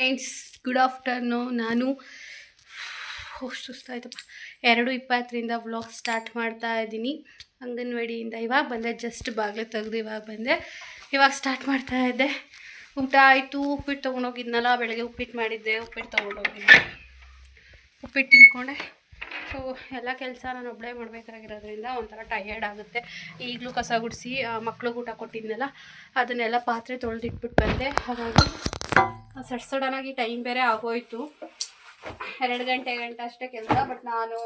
Friends good afternoon ನಾನು ಸುಸ್ತಾಯಿತು ಸುಸ್ತಾಯ್ತಪ್ಪ. ಎರಡು ಇಪ್ಪತ್ತರಿಂದ ವ್ಲಾಗ್ ಸ್ಟಾರ್ಟ್ ಮಾಡ್ತಾ ಇದ್ದೀನಿ. ಅಂಗನವಾಡಿಯಿಂದ ಇವಾಗ ಬಂದೆ ಜಸ್ಟ್ ಬಾಗಿಲು ತೆಗೆದು ಇವಾಗ ಬಂದೆ. ಇವಾಗ ಸ್ಟಾರ್ಟ್ ಮಾಡ್ತಾ ಇದ್ದೆ. ಊಟ ಆಯಿತು. ಉಪ್ಪಿಟ್ಟು ತೊಗೊಂಡೋಗಿದ್ನಲ್ಲ, ಬೆಳಗ್ಗೆ ಉಪ್ಪಿಟ್ಟು ಮಾಡಿದ್ದೆ. ಉಪ್ಪಿಟ್ಟು ತೊಗೊಂಡೋಗಿದ್ದೆ. ಉಪ್ಪಿಟ್ಟು ತಿನ್ಕೊಂಡೆ. ಸೊ ಎಲ್ಲ ಕೆಲಸ ನಾನು ಒಬ್ಬಳೇ ಮಾಡಬೇಕಾಗಿರೋದ್ರಿಂದ ಒಂಥರ ಟಯರ್ಡ್ ಆಗುತ್ತೆ. ಈಗಲೂ ಕಸ ಗುಡಿಸಿ ಮಕ್ಳಿಗೆ ಊಟ ಕೊಟ್ಟಿದ್ನಲ್ಲ, ಅದನ್ನೆಲ್ಲ ಪಾತ್ರೆ ತೊಳೆದಿಟ್ಬಿಟ್ಟು ಬಂದೆ. ಹಾಗಾಗಿ ಸಡ್ ಆಗಿ ಟೈಮ್ ಬೇರೆ ಆಗೋಯ್ತು. ಎರಡು ಗಂಟೆ ಗಂಟೆ ಅಷ್ಟೇ ಕೆಲಸ ಬಟ್ ನಾನು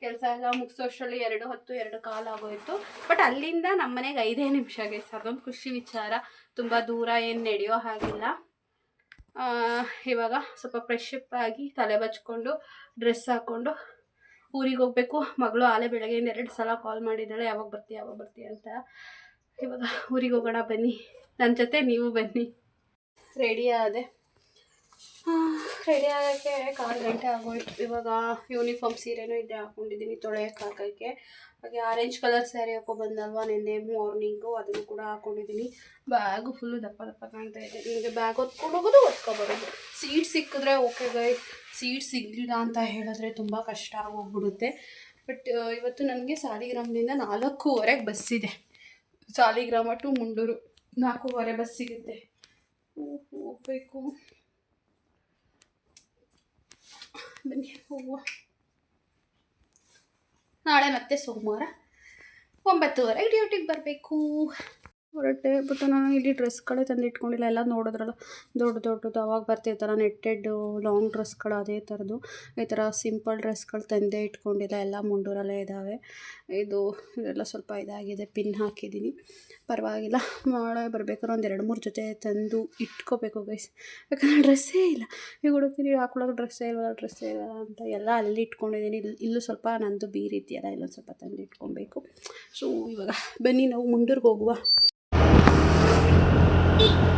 ಕೆಲಸ ಎಲ್ಲ ಮುಗಿಸೋಷ್ಟರಲ್ಲಿ ಎರಡು ಹೊತ್ತು, ಎರಡು ಕಾಲು ಆಗೋಯ್ತು. ಬಟ್ ಅಲ್ಲಿಂದ ನಮ್ಮ ಮನೆಗೆ ಐದೇ ನಿಮಿಷ ಸರ್. ಅದೊಂದು ಖುಷಿ ವಿಚಾರ. ತುಂಬ ದೂರ ಏನು ನಡೆಯೋ ಹಾಗಿಲ್ಲ. ಇವಾಗ ಸ್ವಲ್ಪ ಫ್ರೆಶ್ ಅಪ್ ಆಗಿ ತಲೆ ಬಚ್ಕೊಂಡು ಡ್ರೆಸ್ ಹಾಕ್ಕೊಂಡು ಊರಿಗೆ ಹೋಗಬೇಕು. ಮಗಳು ಆಲೆ ಬೆಳಗ್ಗೆಯಿಂದ ಎರಡು ಸಲ ಕಾಲ್ ಮಾಡಿದ್ದಾಳೆ. ಯಾವಾಗ ಬರ್ತೀಯ ಯಾವಾಗ ಬರ್ತೀಯ ಅಂತ ಇವಾಗ ಊರಿಗೆ ಹೋಗೋಣ ಬನ್ನಿ. ನನ್ನ ಜೊತೆ ನೀವು ಬನ್ನಿ. ರೆಡಿ ಆದೆ. ರೆಡಿ ಆಗೋಕ್ಕೆ ಕಾಲು ಗಂಟೆ ಆಗೋಯ್ತು. ಇವಾಗ ಯೂನಿಫಾರ್ಮ್ ಸೀರೆನೂ ಇದೆ ಹಾಕ್ಕೊಂಡಿದ್ದೀನಿ ತೊಳೆಯೋಕೆ ಹಾಕೋಕ್ಕೆ. ಹಾಗೆ ಆರೆಂಜ್ ಕಲರ್ ಸ್ಯಾರಿ ಹಾಕೊಬಂದಲ್ವಾ ನಿನ್ನೆ ಮಾರ್ನಿಂಗು ಅದನ್ನು ಕೂಡ ಹಾಕ್ಕೊಂಡಿದ್ದೀನಿ ಬ್ಯಾಗು ಫುಲ್ಲು ದಪ್ಪ ದಪ್ಪ ಕಾಣ್ತಾ ಇದೆ. ನಿಮಗೆ ಬ್ಯಾಗ್ ಹೊತ್ಕೊಂಡು ಹೋಗೋದು, ಹೊತ್ಕೊಬರೋದು. ಸೀಟ್ ಸಿಕ್ಕಿದ್ರೆ ಓಕೆ ಗೈ ಸೀಟ್ ಸಿಗಲಿಲ್ಲ ಅಂತ ಹೇಳಿದ್ರೆ ತುಂಬ ಕಷ್ಟ ಆಗೋಗ್ಬಿಡುತ್ತೆ. ಬಟ್ ಇವತ್ತು ನನಗೆ ಸಾಲಿಗ್ರಾಮದಿಂದ ನಾಲ್ಕೂವರೆಗೆ ಬಸ್ಸಿದೆ ಸಾಲಿಗ್ರಾಮ ಟು ಮುಂಡೂರು. ನಾಲ್ಕೂವರೆ ಬಸ್ ಸಿಗುತ್ತೆ. ಹೋ- ಹೋಗ್ಬೇಕು ಬನ್ನಿ ಹೋಗುವ ನಾಳೆ ಮತ್ತೆ ಸೋಮವಾರ ಒಂಬತ್ತುವರೆಗೆ ಡ್ಯೂಟಿಗೆ ಬರಬೇಕು. ಹೊರಟೆ ಬಟ್ ನಾನು ಇಲ್ಲಿ ಡ್ರೆಸ್ಗಳೇ ತಂದು ಇಟ್ಕೊಂಡಿಲ್ಲ ಎಲ್ಲ ನೋಡಿದ್ರಲ್ಲ, ದೊಡ್ಡ ದೊಡ್ಡದು ಅವಾಗ ಬರ್ತಿರ್ತಾರ ನೆಟ್ಟೆಡ್ ಲಾಂಗ್ ಡ್ರೆಸ್ಗಳು ಅದೇ ಥರದ್ದು ಈ ಥರ ಸಿಂಪಲ್ ಡ್ರೆಸ್ಗಳು ತಂದೇ ಇಟ್ಕೊಂಡಿಲ್ಲ. ಎಲ್ಲ ಮುಂಡೂರಲ್ಲೇ ಇದ್ದಾವೆ ಇದು ಇದೆಲ್ಲ ಸ್ವಲ್ಪ ಇದಾಗಿದೆ ಪಿನ್ ಹಾಕಿದ್ದೀನಿ ಪರವಾಗಿಲ್ಲ, ನಾಳೆ ಬರಬೇಕಾದ್ರೆ ಒಂದು ಎರಡು ಮೂರು ಜೊತೆ ತಂದು ಇಟ್ಕೋಬೇಕು ಗೈಸ್ ಯಾಕಂದರೆ ಡ್ರೆಸ್ಸೇ ಇಲ್ಲ. ಈಗ ಹುಡುಕ್ತೀನಿ ಹಾಕೊಳ್ಳೋಕೆ ಡ್ರೆಸ್ಸೇ ಇಲ್ಲ ಡ್ರೆಸ್ಸೇ ಇಲ್ಲ ಅಂತ ಎಲ್ಲ ಅಲ್ಲಿ ಇಟ್ಕೊಂಡಿದ್ದೀನಿ ಇಲ್ಲಿ ಇಲ್ಲೂ ಸ್ವಲ್ಪ ನಂದು ಬೀರಿದೆಯಲ್ಲ ಇಲ್ಲೊಂದು ಸ್ವಲ್ಪ ತಂದು ಇಟ್ಕೊಬೇಕು ಸೊ ಇವಾಗ ಬನ್ನಿ ನಾವು ಮುಂಡೂರಿಗೆ ಹೋಗುವ. ಗಂಟು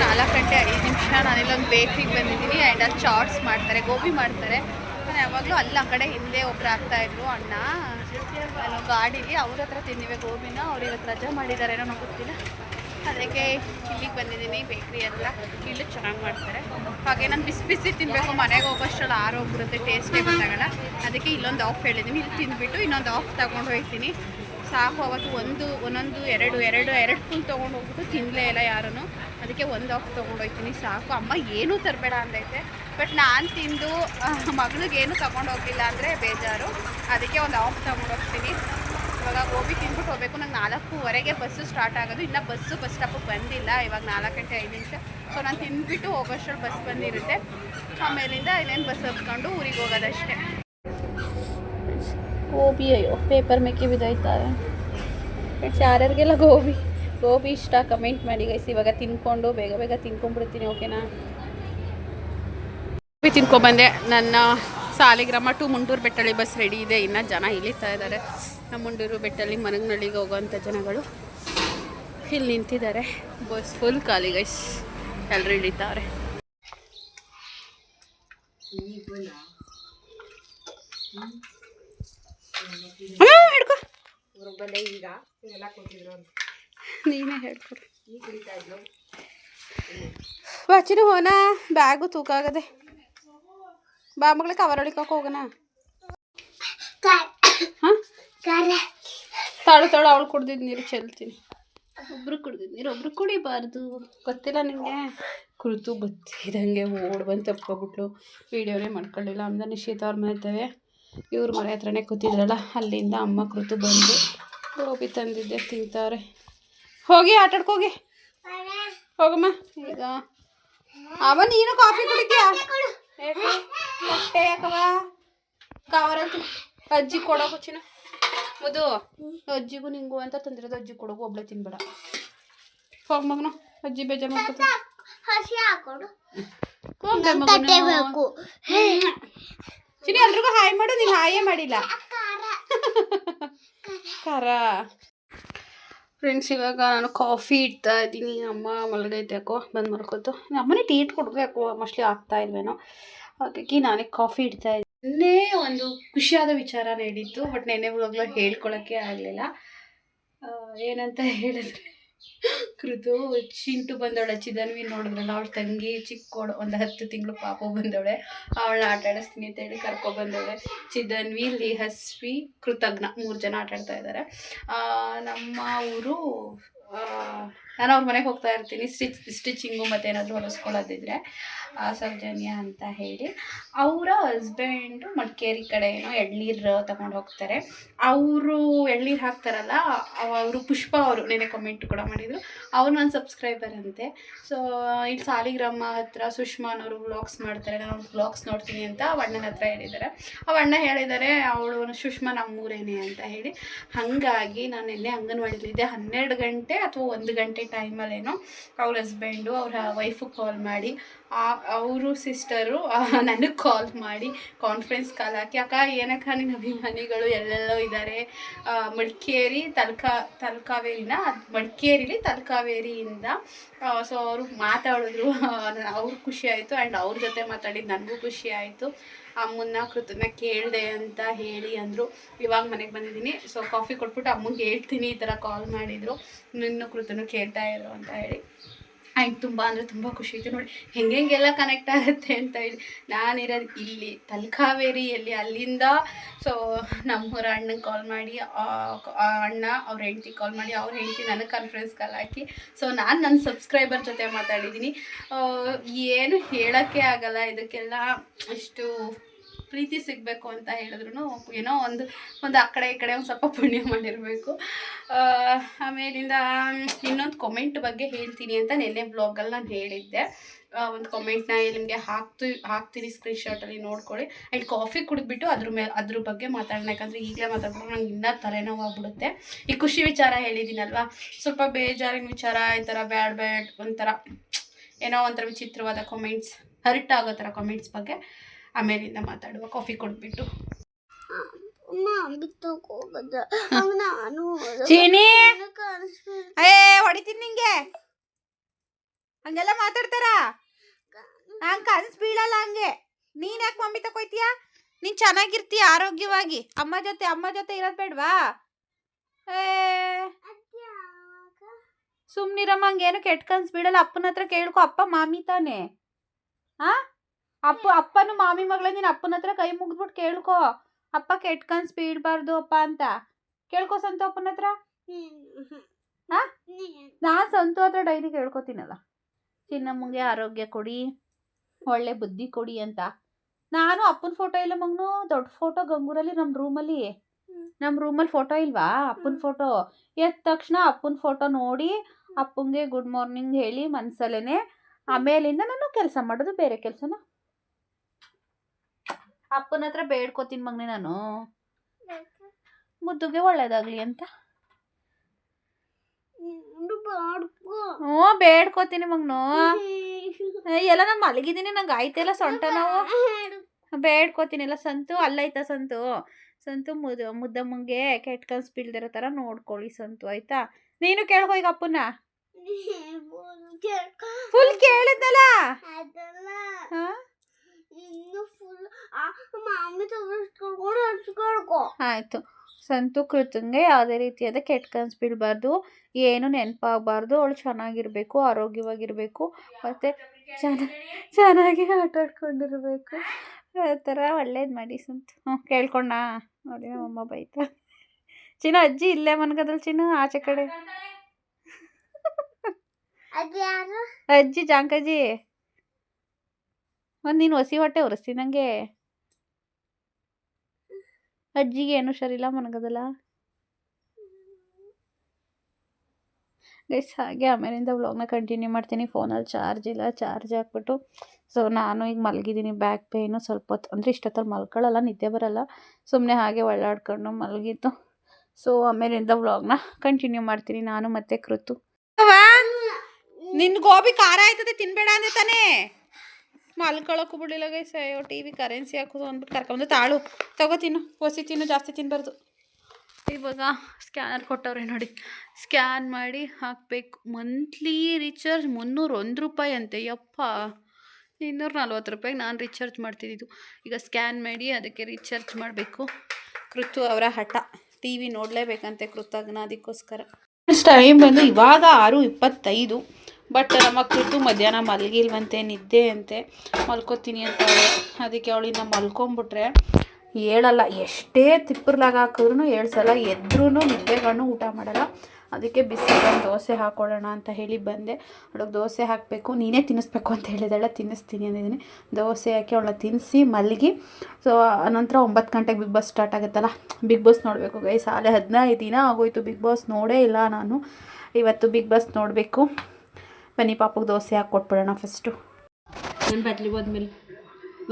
ನಾಲ್ಕು ಗಂಟೆ ಐದು ನಿಮಿಷ ನಾನಿಲ್ಲೊಂದು ಬೇಕ್ರಿಗೆ ಬಂದಿದ್ದೀನಿ ಆ್ಯಂಡ್ ಅಲ್ಲಿ ಚಾಟ್ಸ್ ಗೋಬಿ ಮಾಡ್ತಾರೆ. ಯಾವಾಗಲೂ ಅಲ್ಲ, ಆ ಕಡೆ ಹಿಂದೆ ಒಬ್ರು ಆಗ್ತಾಯಿದ್ರು ಅಣ್ಣ. ನಾನು ಗಾಡೀಲಿ ಅವ್ರ ಹತ್ರ ತಿಂದಿವೆ, ಗೋಬಿನ. ಅವ್ರು ಇವತ್ತು ರಜೆ ಮಾಡಿದ್ದಾರೆ ಏನೋ ಗೊತ್ತಿಲ್ಲ. ಅದಕ್ಕೆ ಇಲ್ಲಿಗೆ ಬಂದಿದ್ದೀನಿ, ಬೇಕ್ರಿ ಹತ್ರ ಇಲ್ಲೂ ಚೆನ್ನಾಗಿ ಮಾಡ್ತಾರೆ. ಹಾಗೆ ನಾನು ಬಿಸಿ ಬಿಸಿ ತಿನ್ನಬೇಕು ಮನೆಗೆ ಹೋಗೋಷ್ಟರಲ್ಲಿ ಆರೋಗ್ಬಿಡುತ್ತೆ ಟೇಸ್ಟೇ ಗೊತ್ತಾಗಲ್ಲ. ಅದಕ್ಕೆ ಇಲ್ಲೊಂದು ಆಫ್ ಹೇಳಿದ್ದೀನಿ ಇಲ್ಲಿ ತಿಂದ್ಬಿಟ್ಟು ಇನ್ನೊಂದು ಆಫ್ ತಗೊಂಡು ಹೋಗ್ತೀನಿ. ಸಾಕು, ಅವತ್ತು ಒಂದು, ಒಂದೊಂದು, ಎರಡು ಎರಡು ಎರಡು ಫುಲ್ ತೊಗೊಂಡು ಹೋಗ್ಬಿಟ್ಟು ತಿನ್ನಲೇ ಇಲ್ಲ ಯಾರೂ ಅದಕ್ಕೆ ಒಂದು ಆಫ್ ತೊಗೊಂಡೋಗ್ತೀನಿ, ಸಾಕು. ಅಮ್ಮ ಏನೂ ತರಬೇಡ ಅಂದೈತೆ. ಬಟ್ ನಾನು ತಿಂದು ಮಗಳಿಗೆ ಏನು ತೊಗೊಂಡೋಗಿಲ್ಲ ಅಂದರೆ ಬೇಜಾರು. ಅದಕ್ಕೆ ಒಂದು ಆಫ್ ತೊಗೊಂಡೋಗ್ತೀನಿ. ಇವಾಗ ಗೋಬಿ ತಿಂದ್ಬಿಟ್ಟು ಹೋಗ್ಬೇಕು. ನಂಗೆ ನಾಲ್ಕೂವರೆಗೆ ಬಸ್ಸು ಸ್ಟಾರ್ಟ್ ಆಗೋದು. ಇನ್ನು ಬಸ್ಸು ಬಸ್ ಸ್ಟಾಪಿಗೆ ಬಂದಿಲ್ಲ. ಇವಾಗ ನಾಲ್ಕು ಗಂಟೆ ಐದು ನಿಮಿಷ. ಸೊ ನಾನು ತಿಂದ್ಬಿಟ್ಟು ಹೋಗೋಷ್ಟರಲ್ಲಿ ಬಸ್ ಬಂದಿರುತ್ತೆ. ಆಮೇಲಿಂದ ಇನ್ನೇನು ಬಸ್ ಹತ್ಕೊಂಡು ಊರಿಗೆ ಹೋಗೋದಷ್ಟೇ ಗೋಬಿ, ಅಯ್ಯೋ ಪೇಪರ್ ಮೇಕಿ ಬಿದ್ದೋಯ್ತಾರೆ ಫ್ರೆಂಡ್ಸ್ ಯಾರ್ಯಾರಿಗೆಲ್ಲ ಗೋಬಿ? ಗೋಬಿ ಇಷ್ಟ ಕಮೆಂಟ್ ಮಾಡಿ ಗೈಸ್ ಇವಾಗ ತಿನ್ಕೊಂಡು ಬೇಗ ಬೇಗ ತಿನ್ಕೊಂಡ್ಬಿಡ್ತೀನಿ ಓಕೆನಾ ಗೋಬಿ ತಿನ್ಕೊಂಡ್ಬಂದೆ ನನ್ನ Saligrama to Mundur Bettalli bus ready ಇದೆ. ಇನ್ನು ಜನ ಇಳಿತಾ ಇದ್ದಾರೆ. ನಮ್ಮ ಮುಂಡೂರು ಬೆಟ್ಟಳ್ಳಿ ಮನಗನಹಳ್ಳಿಗೆ ಹೋಗೋವಂಥ ಜನಗಳು ಇಲ್ಲಿ ನಿಂತಿದ್ದಾರೆ. ಬಸ್ ಫುಲ್ ಖಾಲಿ ಗೈಸ್ ಎಲ್ಲರೂ ಇಳಿತಾವ್ರೆ ಹಿಡ್ಕೊ. ನೀನೇ ಹೇಳ್ಕೊಡು. ವಾಚಿನ ಹೋನ ಬ್ಯಾಗು ತೂಕ ಆಗದೆ ಬಾ ಮಗಳ ಕವರ್ ಹೊಡಿಕೋಕೆ ಹೋಗೋಣ. ತಳು, ತಾಳು, ಅವಳು ಕುಡ್ದಿದ್ದು ನೀರು ಚೆಲ್ತೀನಿ. ಒಬ್ರು ಕುಡ್ದಿದ್ದು ನೀರು, ಒಬ್ರು ಕುಡಿಬಾರ್ದು. ಗೊತ್ತಿಲ್ಲ ನಿಮಗೆ? ಕುಳಿತು ಬತ್ತಿದಂಗೆ ಓಡ್ ಬಂದು ತಪ್ಕೊಬಿಟ್ಲು. ವೀಡಿಯೋನೇ ಮಾಡ್ಕೊಳ್ಳಿಲ್ಲ. ಆಮೇಲೆ ನಿಶ್ಚಿತ ಅವ್ರ ಮನೆ ಇದ್ದೇವೆ ಇವ್ರ ಮನೆ ಹತ್ರನೇ ಕೂತಿದ್ರಲ್ಲ, ಅಲ್ಲಿಂದ ಅಮ್ಮ ಕೃತು ಬಂದು ಗೋಬಿ ತಂದಿದ್ದೆ, ತಿಂತಾರೆ. ಹೋಗಿ ಆಟಾಡ್ಕೋಗಿ ಹೋಗಮ್ಮ. ಈಗ. ಅವ ನೀನು ಕಾಫಿ ಕುಡಿತೀಯಾ? ಹೊಟ್ಟೆ ಯಾಕವ ಕಾವರ ಅಜ್ಜಿ ಕೊಡೋ ಚಿನ್ನ ಮುದು ಅಜ್ಜಿಗೂ ನಿಂಗು ಅಂತ ತಂದಿರೋದು ಅಜ್ಜಿ ಕೊಡೋಗು ಒಬ್ಳೆ ತಿನ್ಬೇಡ. ಹೋಗ್ ಮಗನು ಅಜ್ಜಿ ಬೇಜಾರು ಮಾಡ್ಕೊತ. ಹಸಿ ಹಾಕೊಡು ಹೋಗ್ಲೆ ತಟ್ಟೆ ಬೇಕು ಚಿನಿ ಎಲ್ರಿಗೂ ಹಾಯ್ ಮಾಡು ನೀನು ಹಾಯೇ ಮಾಡಿಲ್ಲ. ಖಾರ. ಫ್ರೆಂಡ್ಸ್ ಇವಾಗ ನಾನು ಕಾಫಿ ಇಡ್ತಾ ಇದ್ದೀನಿ. ಅಮ್ಮ ಮಲಗೈತೆ ಯಾಕೋ ಬಂದು ಮಲ್ಕೋತು. ಅಮ್ಮನೇ ಟೀ ಇಟ್ಕೊಡ್ಬೇಕು ಯಾಕೋ ಮೋಸ್ಟ್ಲಿ ಆಗ್ತಾ ಇಲ್ವೇನೋ. ಹಾಗಾಗಿ ನಾನೇ ಕಾಫಿ ಇಡ್ತಾ ಇದ್ದೀನಿ. ನಿನ್ನೆ ಒಂದು ಖುಷಿಯಾದ ವಿಚಾರ ನಡೀತು ಬಟ್ ನೆನ್ನೆ ವ್ಲಾಗ್లో ಹೇಳ್ಕೊಳಕ್ಕೆ ಆಗಲಿಲ್ಲ. ಏನಂತ ಹೇಳಿದ್ರೆ ಕೃತು ಚಿಂಟು ಬಂದವಳೆ ಚಿದನ್ವಿ ನೋಡಿದ್ರಲ್ಲ, ಅವಳ ತಂಗಿ ಚಿಕ್ಕೋಡು ಒಂದು ಹತ್ತು ತಿಂಗಳು ಪಾಪು ಬಂದವಳೆ, ಅವಳನ್ನ ಆಟ ಆಡಿಸ್ತೀನಿ ಅಂತ ಹೇಳಿ ಬಂದವಳೆ. ಚಿದನ್ವಿ ಲಿಹಸ್ವಿ, ಕೃತಜ್ಞ ಮೂರು ಜನ ಆಟ ಆಡ್ತಾ ಇದ್ದಾರೆ ನಮ್ಮ ಊರು ನಾನು ಅವ್ರ ಮನೆಗೆ ಹೋಗ್ತಾ ಇರ್ತೀನಿ, ಸ್ಟಿಚ್, ಸ್ಟಿಚಿಂಗು ಮತ್ತು ಏನಾದರೂ ಹೊಲಿಸ್ಕೊಳ್ಳೋದಿದ್ರೆ. ಸೌಜನ್ಯ ಅಂತ ಹೇಳಿ ಅವರ ಹಸ್ಬೆಂಡು ಮಡಿಕೇರಿ ಕಡೆ ಏನೋ ಎಳ್ನೀರು ತಗೊಂಡು ಹೋಗ್ತಾರೆ. ಅವರು ಎಳ್ನೀರು ಹಾಕ್ತಾರಲ್ಲ ಅವರು ಪುಷ್ಪ ಅವರು ನೆನೆ ಕಮೆಂಟ್ ಕೂಡ ಮಾಡಿದರು. ಅವ್ರು ನನ್ನ ಸಬ್ಸ್ಕ್ರೈಬರ್ ಅಂತೆ. ಸೊ ಇಲ್ಲಿ ಸಾಲಿಗ್ರಾಮ ಹತ್ರ ಸುಷ್ಮಾನವರು ವ್ಲಾಗ್ಸ್ ಮಾಡ್ತಾರೆ. ನಾನು ಅವ್ರ ವ್ಲಾಗ್ಸ್ ನೋಡ್ತೀನಿ ಅಂತ ಆ ಅಣ್ಣನ ಹತ್ರ ಹೇಳಿದ್ದಾರೆ. ಆ ಅಣ್ಣ ಹೇಳಿದ್ದಾರೆ, ಅವಳು ಸುಷ್ಮಾ ನಮ್ಮೂರೇನೆ ಅಂತ ಹೇಳಿ. ಹಾಗಾಗಿ ನಾನು ನಿನ್ನೆ ಅಂಗನವಾಡಿಲಿದ್ದೆ ಹನ್ನೆರಡು ಗಂಟೆ ಅಥವಾ ಒಂದು ಗಂಟೆ ಟೈಮಲ್ಲೇನೋ ಅವ್ರ ಹಸ್ಬೆಂಡು ಅವ್ರ ವೈಫು ಕಾಲ್ ಮಾಡಿ ಅವರು ಸಿಸ್ಟರು ನನಗೆ ಕಾಲ್ ಮಾಡಿ ಕಾನ್ಫರೆನ್ಸ್ ಕಾಲ್ ಹಾಕಿ, ಅಕ್ಕ, ಏನಕ್ಕ ನಿನ್ನ ಅಭಿಮಾನಿಗಳು ಎಲ್ಲೆಲ್ಲೋ ಇದ್ದಾರೆ ಮಡಿಕೇರಿ ತಲಕಾ, ತಲಕಾವೇರಿನ, ಮಡಿಕೇರಿಲಿ ತಲಕಾವೇರಿಯಿಂದ ಸೊ ಅವರು ಮಾತಾಡಿದ್ರು. ಅವ್ರಿಗೆ ಖುಷಿ ಆಯಿತು ಆ್ಯಂಡ್ ಅವ್ರ ಜೊತೆ ಮಾತಾಡಿದ್ದು ನನಗೂ ಖುಷಿ ಆಯಿತು. ಅಮ್ಮನ್ನ ಕೃತನ ಕೇಳಿದೆ ಅಂತ ಹೇಳಿ ಅಂದರು. ಇವಾಗ ಮನೆಗೆ ಬಂದಿದ್ದೀನಿ. ಸೊ ಕಾಫಿ ಕೊಟ್ಬಿಟ್ಟು ಅಮ್ಮಂಗೆ ಹೇಳ್ತೀನಿ ಈ ಥರ ಕಾಲ್ ಮಾಡಿದರು. ನಿನ್ನ ಕೃತನು ಕೇಳ್ತಾ ಇದ್ರು ಅಂತ ಹೇಳಿ. ಆ್ಯಂಡ್ ತುಂಬ, ಅಂದರೆ ತುಂಬ ಖುಷಿ ಇತ್ತು ನೋಡಿ. ಹೆಂಗೆ ಹೆಂಗೆಲ್ಲ ಕನೆಕ್ಟ್ ಆಗುತ್ತೆ ಅಂತ ಹೇಳಿ. ನಾನಿರೋದು ಇಲ್ಲಿ, ತಲಕಾವೇರಿಯಲ್ಲಿ, ಅಲ್ಲಿಂದ. ಸೊ ನಮ್ಮೂರ ಅಣ್ಣಂಗೆ ಕಾಲ್ ಮಾಡಿ ಅಣ್ಣ ಅವ್ರ ಹೆಂಡ್ತಿ ಕಾಲ್ ಮಾಡಿ, ಅವ್ರ ಹೆಂಡ್ತಿ ನನಗೆ ಕಾನ್ಫರೆನ್ಸ್ ಕಾಲ್ ಹಾಕಿ. ಸೊ ನಾನು ನನ್ನ ಸಬ್ಸ್ಕ್ರೈಬರ್ ಜೊತೆ ಮಾತಾಡಿದ್ದೀನಿ. ಏನು ಹೇಳೋಕ್ಕೆ ಆಗಲ್ಲ, ಇದಕ್ಕೆಲ್ಲ ಇಷ್ಟು ಪ್ರೀತಿ ಸಿಗಬೇಕು ಅಂತ ಹೇಳಿದ್ರು ಏನೋ ಒಂದು ಒಂದು ಆ ಕಡೆ ಈ ಕಡೆ ಒಂದು ಸ್ವಲ್ಪ ಪುಣ್ಯ ಮಾಡಿರಬೇಕು. ಆಮೇಲಿಂದ ಇನ್ನೊಂದು ಕಾಮೆಂಟ್ ಬಗ್ಗೆ ಹೇಳ್ತೀನಿ ಅಂತ ನಿನ್ನೆ ಬ್ಲಾಗಲ್ಲಿ ನಾನು ಹೇಳಿದ್ದೆ. ಒಂದು ಕಾಮೆಂಟ್ನ ನಿಮಗೆ ಹಾಕ್ತು, ಹಾಕ್ತೀನಿ ಸ್ಕ್ರೀನ್ಶಾಟಲ್ಲಿ ನೋಡ್ಕೊಳ್ಳಿ. ಆ್ಯಂಡ್ ಕಾಫಿ ಕುಡಿದ್ಬಿಟ್ಟು ಅದ್ರ ಮೇಲೆ ಅದ್ರ ಬಗ್ಗೆ ಮಾತಾಡೋಣ ಯಾಕಂದರೆ ಈಗಲೇ ಮಾತಾಡ್ಬಿಟ್ರೆ ನಂಗೆ ಇನ್ನೂ ತಲೆನೋವಾಗ್ಬಿಡುತ್ತೆ. ಈ ಖುಷಿ ವಿಚಾರ ಹೇಳಿದ್ದೀನಲ್ವಾ ಸ್ವಲ್ಪ ಬೇಜಾರಿನ ವಿಚಾರ ಈ ಥರ ಬ್ಯಾಡ್ ಬ್ಯಾಡ್, ಒಂಥರ ಏನೋ ಒಂಥರ ವಿಚಿತ್ರವಾದ ಕಾಮೆಂಟ್ಸ್ ಹರ್ಟ್ ಆಗೋ ಥರ ಕಾಮೆಂಟ್ಸ್ ಬಗ್ಗೆ. ಆಮೇಲಿಂದ ಮಾತಾಡುವ ಕಾಫಿ ಕೊಟ್ಬಿಟ್ಟು ಚೀನಿ. ಏ ಹೊಡಿತೀನಿ ನಿಂಗೆ? ಹಂಗೆಲ್ಲ ಮಾತಾಡ್ತಾರ? ನಂಗೆ ಕನ್ಸ್ ಬೀಳಲ್ಲ ಹಂಗೆ. ನೀನ್ ಯಾಕೆ ಮಮ್ಮಿ ತಕೊಯ್ತೀಯ ನೀನ್ ಚೆನ್ನಾಗಿರ್ತೀಯ ಆರೋಗ್ಯವಾಗಿ. ಅಮ್ಮ ಜೊತೆ ಅಮ್ಮ ಜೊತೆ ಇರೋದ್ ಬೇಡ್ವಾ? ಏ? ಸುಮ್ನಿರಮ್ಮ ಹಂಗೇನು ಕೆಟ್ಟ ಕನ್ಸು ಬೀಳಲ್ಲ. ಅಪ್ಪನ ಹತ್ರ ಕೇಳ್ಕೊ ಅಪ್ಪ ಮಾಮಿ ತಾನೆ. ಆ? ಅಪ್ಪ, ಅಪ್ಪನು ಮಾಮಿ ಮಗಳ ನೀನು ಅಪ್ಪನ ಹತ್ರ ಕೈ ಮುಗಿದ್ಬಿಟ್ಟು ಕೇಳ್ಕೊ. ಅಪ್ಪ ಕೆಟ್ಟ ಸ್ಪೀಡ್ ಬಾರ್ದು ಅಪ್ಪ ಅಂತ. ಕೇಳ್ಕೊ ಸಂತು ಅಪ್ಪನ ಹತ್ರ? ಹಾಂ? ನೀನ್- ಸಂತು ಹತ್ರ ಡೈಲಿ ಕೇಳ್ಕೊತೀನಲ್ಲ. ಚಿನ್ನಮ್ಮಂಗೆ ಆರೋಗ್ಯ ಕೊಡಿ, ಒಳ್ಳೆ ಬುದ್ಧಿ ಕೊಡಿ ಅಂತ. ನಾನು ಅಪ್ಪನ ಫೋಟೋ ಇಲ್ಲ ಮಗನು, ದೊಡ್ಡ ಫೋಟೋ ಗಂಗೂರಲ್ಲಿ ನಮ್ಮ ರೂಮಲ್ಲಿ. ನಮ್ಮ ರೂಮಲ್ಲಿ ಫೋಟೋ ಇಲ್ವಾ ಅಪ್ಪನ ಫೋಟೋ ಎದ್ದ ತಕ್ಷಣ ಅಪ್ಪನ ಫೋಟೋ ನೋಡಿ ಅಪ್ಪಂಗೆ ಗುಡ್ ಮಾರ್ನಿಂಗ್ ಹೇಳಿ ಮನ್ಸಲ್ಲೇನೆ. ಆಮೇಲಿಂದ ನಾನು ಕೆಲಸ ಮಾಡೋದು, ಬೇರೆ ಕೆಲಸನ ಅಪ್ಪನ ಹತ್ರ ಬೇಡ್ಕೋತೀನಿ ಮಗನೇ ನಾನು. ಮುದ್ದುಗೆ ಒಳ್ಳೇದಾಗ್ಲಿ ಅಂತ. ಹ್ಞೂ ಬೇಡ್ಕೋತೀನಿ ಮಗನು. ಎಲ್ಲ ನಾನು ಮಲಗಿದ್ದೀನಿ ನಂಗೆ ಆಯ್ತಲ್ಲ ಸೊಂಟ ನಾವು? ಬೇಡ್ಕೋತೀನಿ ಎಲ್ಲ ಸಂತು ಅಲ್ಲೈತಾ ಸಂತು? ಸಂತು ಮುದ ಮುದ್ದಮ್ಮಂಗೆ ಕೆಟ್ಟ ಕನ್ಸು ಬೀಳ್ದಿರೋ ಥರ ನೋಡ್ಕೊಳ್ಳಿ ಸಂತು ಆಯ್ತಾ? ನೀನು ಕೇಳ್ಕೊ ಈಗ ಅಪ್ಪನ ಫುಲ್ ಕೇಳಿದ್ದಲ್ಲ? ಇನ್ನು ಫುಲ್ ಮಾಮಿ ತಗೊಂಡು ಹಚ್ಕೊಳ್ಕೊ ಆಯಿತು. ಸಂತು ಕೃತಂಗೆ ಯಾವುದೇ ರೀತಿಯಾದ ಕೆಟ್ಟ ಕನ್ಸು ಬೀಳಬಾರ್ದು. ಏನು ನೆನಪಾಗಬಾರ್ದು. ಅವಳು ಚೆನ್ನಾಗಿರಬೇಕು ಆರೋಗ್ಯವಾಗಿರಬೇಕು. ಮತ್ತು ಚೆನ್ನ ಚೆನ್ನಾಗಿ ಆಟ ಆಡ್ಕೊಂಡಿರಬೇಕು ಆ ಥರ ಒಳ್ಳೇದು ಮಾಡಿ ಸಂತು. ಹ್ಞೂ ಕೇಳ್ಕೊಂಡ? ನೋಡಿ ನಮ್ಮಮ್ಮ ಬೈತಾ. ಚಿನ್ನ ಅಜ್ಜಿ ಇಲ್ಲೇ ಮನ್ಗದಲ್ ಚಿನ್ನ ಆಚೆ ಕಡೆ. ಅಜ್ಜಿ ಜಾಂಕಜ್ಜಿ ಒಂದು ನೀನು ಹಸಿ ಹೊಟ್ಟೆ ಒರೆಸ್ತಿ ನನಗೆ ಅಜ್ಜಿಗೆ ಏನು ಹುಷಾರಿಲ್ಲ ಮನಗದಲ್ಲ? ಗೈಸ್ ಹಾಗೆ ಆಮೇಲಿಂದ ವ್ಲಾಗ್ನ ಕಂಟಿನ್ಯೂ ಮಾಡ್ತೀನಿ. ಫೋನಲ್ಲಿ ಚಾರ್ಜ್ ಇಲ್ಲ ಚಾರ್ಜ್ ಹಾಕ್ಬಿಟ್ಟು. ಸೊ ನಾನು ಈಗ ಮಲಗಿದ್ದೀನಿ. ಬ್ಯಾಕ್ ಪೇಯ್ನು ಸ್ವಲ್ಪ ಹೊತ್ತು. ಅಂದರೆ ಇಷ್ಟೊತ್ತಲ್ಲಿ ಮಲ್ಕೊಳ್ಳಲ್ಲ ನಿದ್ದೆ ಬರಲ್ಲ. ಸುಮ್ಮನೆ ಹಾಗೆ ಒಳ್ಳಾಡ್ಕೊಂಡು ಮಲಗಿದ್ದು. ಸೊ ಆಮೇಲಿಂದ ವ್ಲಾಗ್ನ ಕಂಟಿನ್ಯೂ ಮಾಡ್ತೀನಿ. ನಾನು ಮತ್ತೆ ಕೃತು. ನಿನ್ನ ಗೋಬಿ ಖಾರ ಆಯ್ತದೆ, ತಿನ್ಬೇಡ ಅಂದೆ ತಾನೇ? ಮಲ್ಕೊಳಕ್ಕೂ ಬಿಡಲಿಲ್ಲ ಗೈಸ್ ಅಯ್ಯೋ ಟಿ ವಿ ಕರೆನ್ಸಿ ಹಾಕೋದು ಅಂದ್ಬಿಟ್ಟು ಕರ್ಕೊಂಡು ತಾಳು. ತಗೋ ತಿನ್ನು. ಹೊಸಿ ತಿನ್ನು ಜಾಸ್ತಿ ತಿನ್ನಬಾರ್ದು ಇವಾಗ ಸ್ಕ್ಯಾನರ್ ಕೊಟ್ಟವ್ರೆ ನೋಡಿ. ಸ್ಕ್ಯಾನ್ ಮಾಡಿ ಹಾಕಬೇಕು. ಮಂತ್ಲಿ ರೀಚಾರ್ಜ್ ಮುನ್ನೂರ ಒಂದು ರೂಪಾಯಿ ಅಂತೆ. ಯಪ್ಪ. ಇನ್ನೂರ ನಲ್ವತ್ತು ರೂಪಾಯಿಗೆ ನಾನು ರೀಚಾರ್ಜ್ ಮಾಡ್ತಿದ್ದು ಈಗ ಸ್ಕ್ಯಾನ್ ಮಾಡಿ ಅದಕ್ಕೆ ರೀಚಾರ್ಜ್ ಮಾಡಬೇಕು. ಕೃತು ಅವರ ಹಠ. ಟಿ ವಿ ನೋಡಲೇಬೇಕಂತೆ ಕೃತಜ್ಞ ಅದಕ್ಕೋಸ್ಕರ ಟೈಮ್ ಬಂದು ಇವಾಗ ಆರು ಇಪ್ಪತ್ತೈದು. ಬಟ್ ನಮ್ಮ ಕೃತು ಮಧ್ಯಾಹ್ನ ಮಲಗಿಲ್ವಂತೆ, ನಿದ್ದೆ ಅಂತೆ. ಮಲ್ಕೋತೀನಿ ಅಂತ ಅದಕ್ಕೆ ಅವಳಿನ ಮಲ್ಕೊಂಬಿಟ್ರೆ ಹೇಳಲ್ಲ. ಎಷ್ಟೇ ತಿಪ್ಪರ್ಲಾಗ ಹಾಕಿದ್ರು ಹೇಳ್ಸಲ್ಲ ಎದ್ರೂ ನಿದ್ದೆಗಳನ್ನು ಊಟ ಮಾಡಲ್ಲ. ಅದಕ್ಕೆ ಬಿಸಿ ದೋಸೆ ಹಾಕೊಳ್ಳೋಣ ಅಂತ ಹೇಳಿ ಬಂದೆ. ಅವಳಿಗೆ ದೋಸೆ ಹಾಕಬೇಕು, ನೀನೇ ತಿನ್ನಿಸ್ಬೇಕು ಅಂತ ಹೇಳಿದಾಳೆ. ತಿನ್ನಿಸ್ತೀನಿ ಅಂದಿದ್ದೀನಿ. ದೋಸೆ ಹಾಕಿ ಅವಳನ್ನ ತಿನ್ನಿಸಿ ಮಲಗಿ, ಸೊ ಆನಂತರ ಒಂಬತ್ತು ಗಂಟೆಗೆ ಬಿಗ್ ಬಾಸ್ ಸ್ಟಾರ್ಟ್ ಆಗುತ್ತಲ್ಲ. ಬಿಗ್ ಬಾಸ್ ನೋಡಬೇಕು ಗೈಸ್. ಸಾಲೆ ಹದಿನೈದು ದಿನ ಆಗೋಯ್ತು. ಬಿಗ್ ಬಾಸ್ ನೋಡೇ ಇಲ್ಲ ನಾನು. ಇವತ್ತು ಬಿಗ್ ಬಾಸ್ ನೋಡಬೇಕು. ಬನ್ನಿ ಪಾಪಗೆ ದೋಸೆ ಹಾಕಿ ಕೊಟ್ಬಿಡೋಣ ಫಸ್ಟು ನಾನು ಬಟ್ಲಿ ಹೋದ್ಮೇಲೆ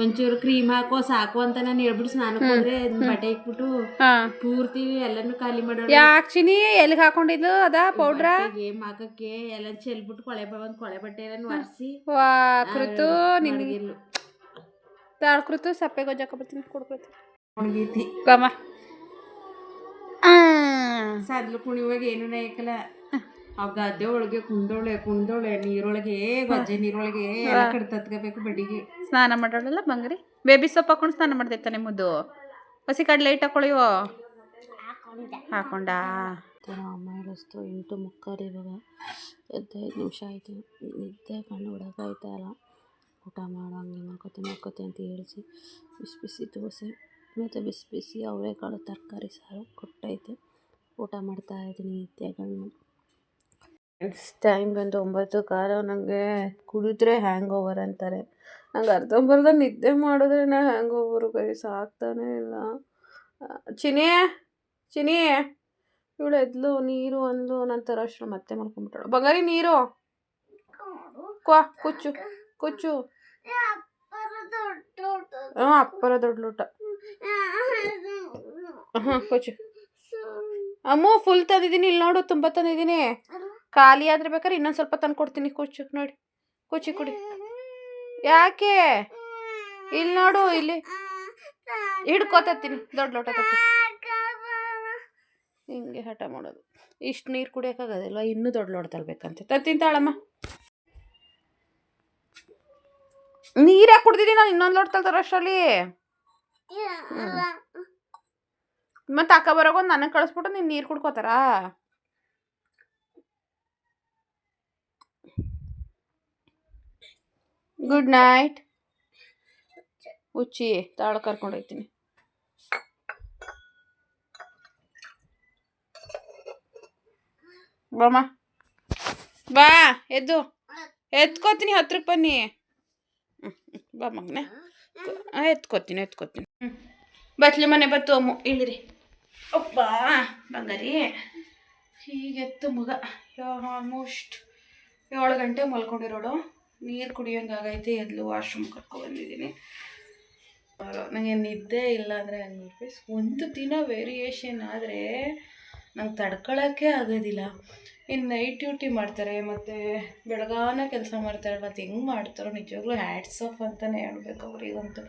ಒಂಚೂರು ಕ್ರೀಮ್ ಹಾಕೋ ಸಾಕು ಅಂತ ನಾನು ಹೇಳ್ಬಿಟ್ಟು ಸ್ನಾನ ಹೋದ್ರೆ ಬಟ್ಟೆ ಇಟ್ಬಿಟ್ಟು ಪೂರ್ತಿ ಎಲ್ಲಾನು ಖಾಲಿ ಮಾಡೋಣ. ಯಾಕೆ ಚಿನಿ ಎಲ್ಲಿಗೆ ಹಾಕೊಂಡಿದ್ದು ಅದ ಪೌಡ್ರ ಗೇಮ್ ಹಾಕಕ್ಕೆ ಎಲ್ಲ ಚೆಲ್ಬಿಟ್ಟು ಕೊಳೆ ಒಂದ್ ಕೊಳೆ ಬಟ್ಟೆ ಎಲ್ಲ ಒರೆಸಿ ವಾ ಕೃತು ನಿನಗೆ ತಾಳ್ ಕೃತು ಸಪ್ಪೆ ಗೊಜ್ಜಾಕ ಬರ್ತೀನಿ ಕೊಡ್ಕೊಳ್ತೀನಿ ಒಣಗೈತಿ ಕಮ್ಮ ಸದ್ಲು ಕುಣಿವಾಗ ಏನು ನಾಯಕಲ್ಲ ಆ ಗದ್ದೆ ಒಳಗೆ ಕುಂದೊಳೆ ಕುಂದೋಳೆ ನೀರೊಳಗೆ ಗಜ್ಜೆ ನೀರೊಳಗೆ ಎಲ್ಲ ಕಡ್ತತ್ಕೋಬೇಕು ಬಡಿಗೆ ಸ್ನಾನ ಮಾಡೋಳಲ್ಲ ಬಂಗ್ರಿ? ಬೇಬಿ ಸೊಪ್ಪು ಹಾಕೊಂಡು ಸ್ನಾನ ಮಾಡ್ತೈತ ಮುದ್ದು ಹಸಿ ಕಡಲೆ ಲೈಟ್ ಹಾಕೊಳ್ಳಿವೋ ಹಾಕೊಂಡಾ. ಅಮ್ಮ ಹೇಳಿಸ್ತು ಎಂಟು ಮುಕ್ಕಾರಿ ಇವಾಗ. ಹದಿನೈದು ನಿಮಿಷ ಆಯಿತು. ನಿದ್ದೆ ಕಣ್ಣು ಹುಡಕಾಯ್ತಾ ಇಲ್ಲ. ಊಟ ಮಾಡೋ ಹಂಗೆ ಮಾಡ್ಕೊತೀನಿ ಅಂತ ಹೇಳಿಸಿ ಬಿಸಿ ಬಿಸಿ ದೋಸೆ. ಮತ್ತು ಬಿಸಿ ಬಿಸಿ ಅವರೆಕಾಳು ತರಕಾರಿ ಸಾರು ಕೊಟ್ಟೈತೆ. ಊಟ ಮಾಡ್ತಾ ಇದ್ದೀನಿ ನಿದ್ದೆಗಣ್ಣು ಟೈಮ್ ಬಂದು ಒಂಬತ್ತು ಕಾಲ ನನಗೆ ಕುಡಿದ್ರೆ ಹ್ಯಾಂಗ್ ಓವರ್ ಅಂತಾರೆ. ನಂಗೆ ಅರ್ಧಂಬರ್ಧ ನಿದ್ದೆ ಮಾಡಿದ್ರೆ ಹ್ಯಾಂಗ್ ಓವರು ಗೈಸ್ ಆಗ್ತಾನೇ ಇಲ್ಲ. ಚಿನಿ ಚಿನಿ ಇವಳು ಎದ್ಲು ನೀರು ಅಂದ್ಲು, ನಂತರ ಅಷ್ಟು ಮತ್ತೆ ಮಲ್ಕೊಂಡ್ಬಿಟ್ಟಾಳು. ಬಂಗಾರಿ, ನೀರು. ಕ್ವಾ, ಕುಚ್ಚು ಕುಚ್ಚು. ಹಾಂ ಅಪ್ಪರ ದೊಡ್ಡ ಲೋಟ. ಹಾಂ ಕುಚ್ಚು. ಅಮ್ಮ ಫುಲ್ ತಂದಿದ್ದೀನಿ. ಇಲ್ಲಿ ನೋಡು, ತುಂಬ ತಂದಿದ್ದೀನಿ. ಖಾಲಿ ಆದ್ರೆ ಬೇಕಾದ್ರೆ ಇನ್ನೊಂದು ಸ್ವಲ್ಪ ತಂದು ಕೊಡ್ತೀನಿ ಕುಚ್ಚು ನೋಡಿ. ಕುಚ್ಚಿ ಕುಡಿ. ಯಾಕೆ? ಇಲ್ಲಿ ನೋಡು, ಇಲ್ಲಿ. ಹಿಡ್ಕೊತೀನಿ ದೊಡ್ಡ ಲೋಟ ತತ್ತಿ. ಹಿಂಗೆ ಹಠ ಮಾಡೋದು. ಇಷ್ಟು ನೀರು ಕುಡಿಯೋಕ್ಕಾಗೋದಿಲ್ಲ ಇನ್ನೂ ದೊಡ್ಡ ಲೋಟ ತಲ್ಬೇಕಂತ. ತತ್ತೀನಿ ತಾಳಮ್ಮ. ನೀರು ಯಾಕೆ ಕುಡ್ದಿದ್ದೀನಿ ನಾನು ಇನ್ನೊಂದು ಲೋಟ ತಲ್ತಾರ ಅಷ್ಟರಲ್ಲಿ. ಮತ್ತೆ ಅಕ್ಕ ಬರೋಗೊಂದು ನನಗೆ ಕಳಿಸ್ಬಿಟ್ಟು ನೀನು ನೀರು ಕುಡ್ಕೋತಾರಾ? ಗುಡ್ ನೈಟ್ ಉಚ್ಚಿ, ತಾಳ ಕರ್ಕೊಂಡು ಹೋಗ್ತೀನಿ. ಬಾಮ ಬಾ, ಎದ್ದು. ಎತ್ಕೋತೀನಿ ಹತ್ರಕ್ಕೆ ಬನ್ನಿ. ಬಾ ಮಗನೆ. ಎತ್ಕೋತೀನಿ ಎತ್ಕೋತೀನಿ. ಹ್ಞೂ ಬತ್ಲಿ ಮನೆ ಬತ್ತು, ಅಮ್ಮು. ಇಳಿರಿ. ಒಪ್ಪ, ಬಂಗಾರಿ. ಹೀಗೆತ್ತು ಮಗ. ಆಲ್ಮೋಸ್ಟ್ ಏಳು ಗಂಟೆ ಮಲ್ಕೊಂಡಿರೋಳು. ನೀರು ಕುಡಿಯೋಂಗಾಗೈತೆ ಎದ್ಲು ವಾಶ್ರೂಮ್ ಕರ್ಕೊಬಂದಿದ್ದೀನಿ ನನಗೆ ನಿದ್ದೆ ಇಲ್ಲ ಅಂದರೆ ಹಂಗೆ ಒಂದು ದಿನ ವೇರಿಯೇಷನ್ ಆದರೆ ನಂಗೆ ತಡ್ಕೊಳ್ಳೋಕ್ಕೆ ಆಗೋದಿಲ್ಲ. ಇನ್ನು ನೈಟ್ ಡ್ಯೂಟಿ ಮಾಡ್ತಾರೆ, ಮತ್ತು ಬೆಳಗಾನ ಕೆಲಸ ಮಾಡ್ತಾರೆ, ಮತ್ತು ಹೆಂಗೆ ಮಾಡ್ತಾರೋ ನಿಜವಾಗ್ಲೂ ಹ್ಯಾಟ್ಸ್ ಆಫ್ ಅಂತಲೇ ಹೇಳ್ಬೇಕು ಅವ್ರಿಗಂತೂ.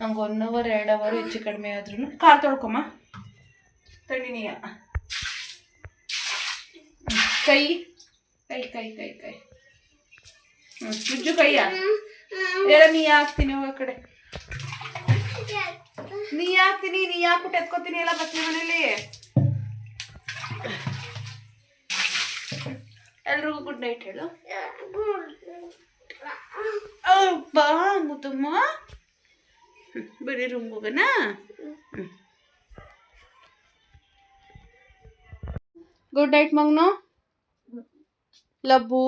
ನಂಗೆ ಒನ್ ಅವರ್ ಎರಡು ಅವರ್ ಹೆಚ್ಚು ಕಡಿಮೆ ಆದ್ರೂ ಕಾಲು ತೊಳ್ಕೊಮ್ಮ. ಕೈ ಕೈ ಕೈ ಕೈ ಕೈ. ಮುಜ್ಜು ಕೈಯ ಎಲ್ಲ ನೀ ಹಾಕ್ತೀನಿ ಹೋಗೋ ಕಡೆ. ನೀ ಹಾಕ್ತೀನಿ, ನೀ ಹಾಕ್ಬಿಟ್ಟು ಎತ್ಕೋತೀನಿ ಎಲ್ಲ ಬಸ್ಲಿ ಮನೇಲಿ ಎಲ್ರಿಗೂ ಗುಡ್ ನೈಟ್ ಹೇಳು. ಬಾ ಮುತ್ತಮ್ಮ. ಬರೀ ರೂಮ್ ಹೋಗೋಣ. ಗುಡ್ ನೈಟ್ ಮಗ್ನು. ಲಬ್ಬು.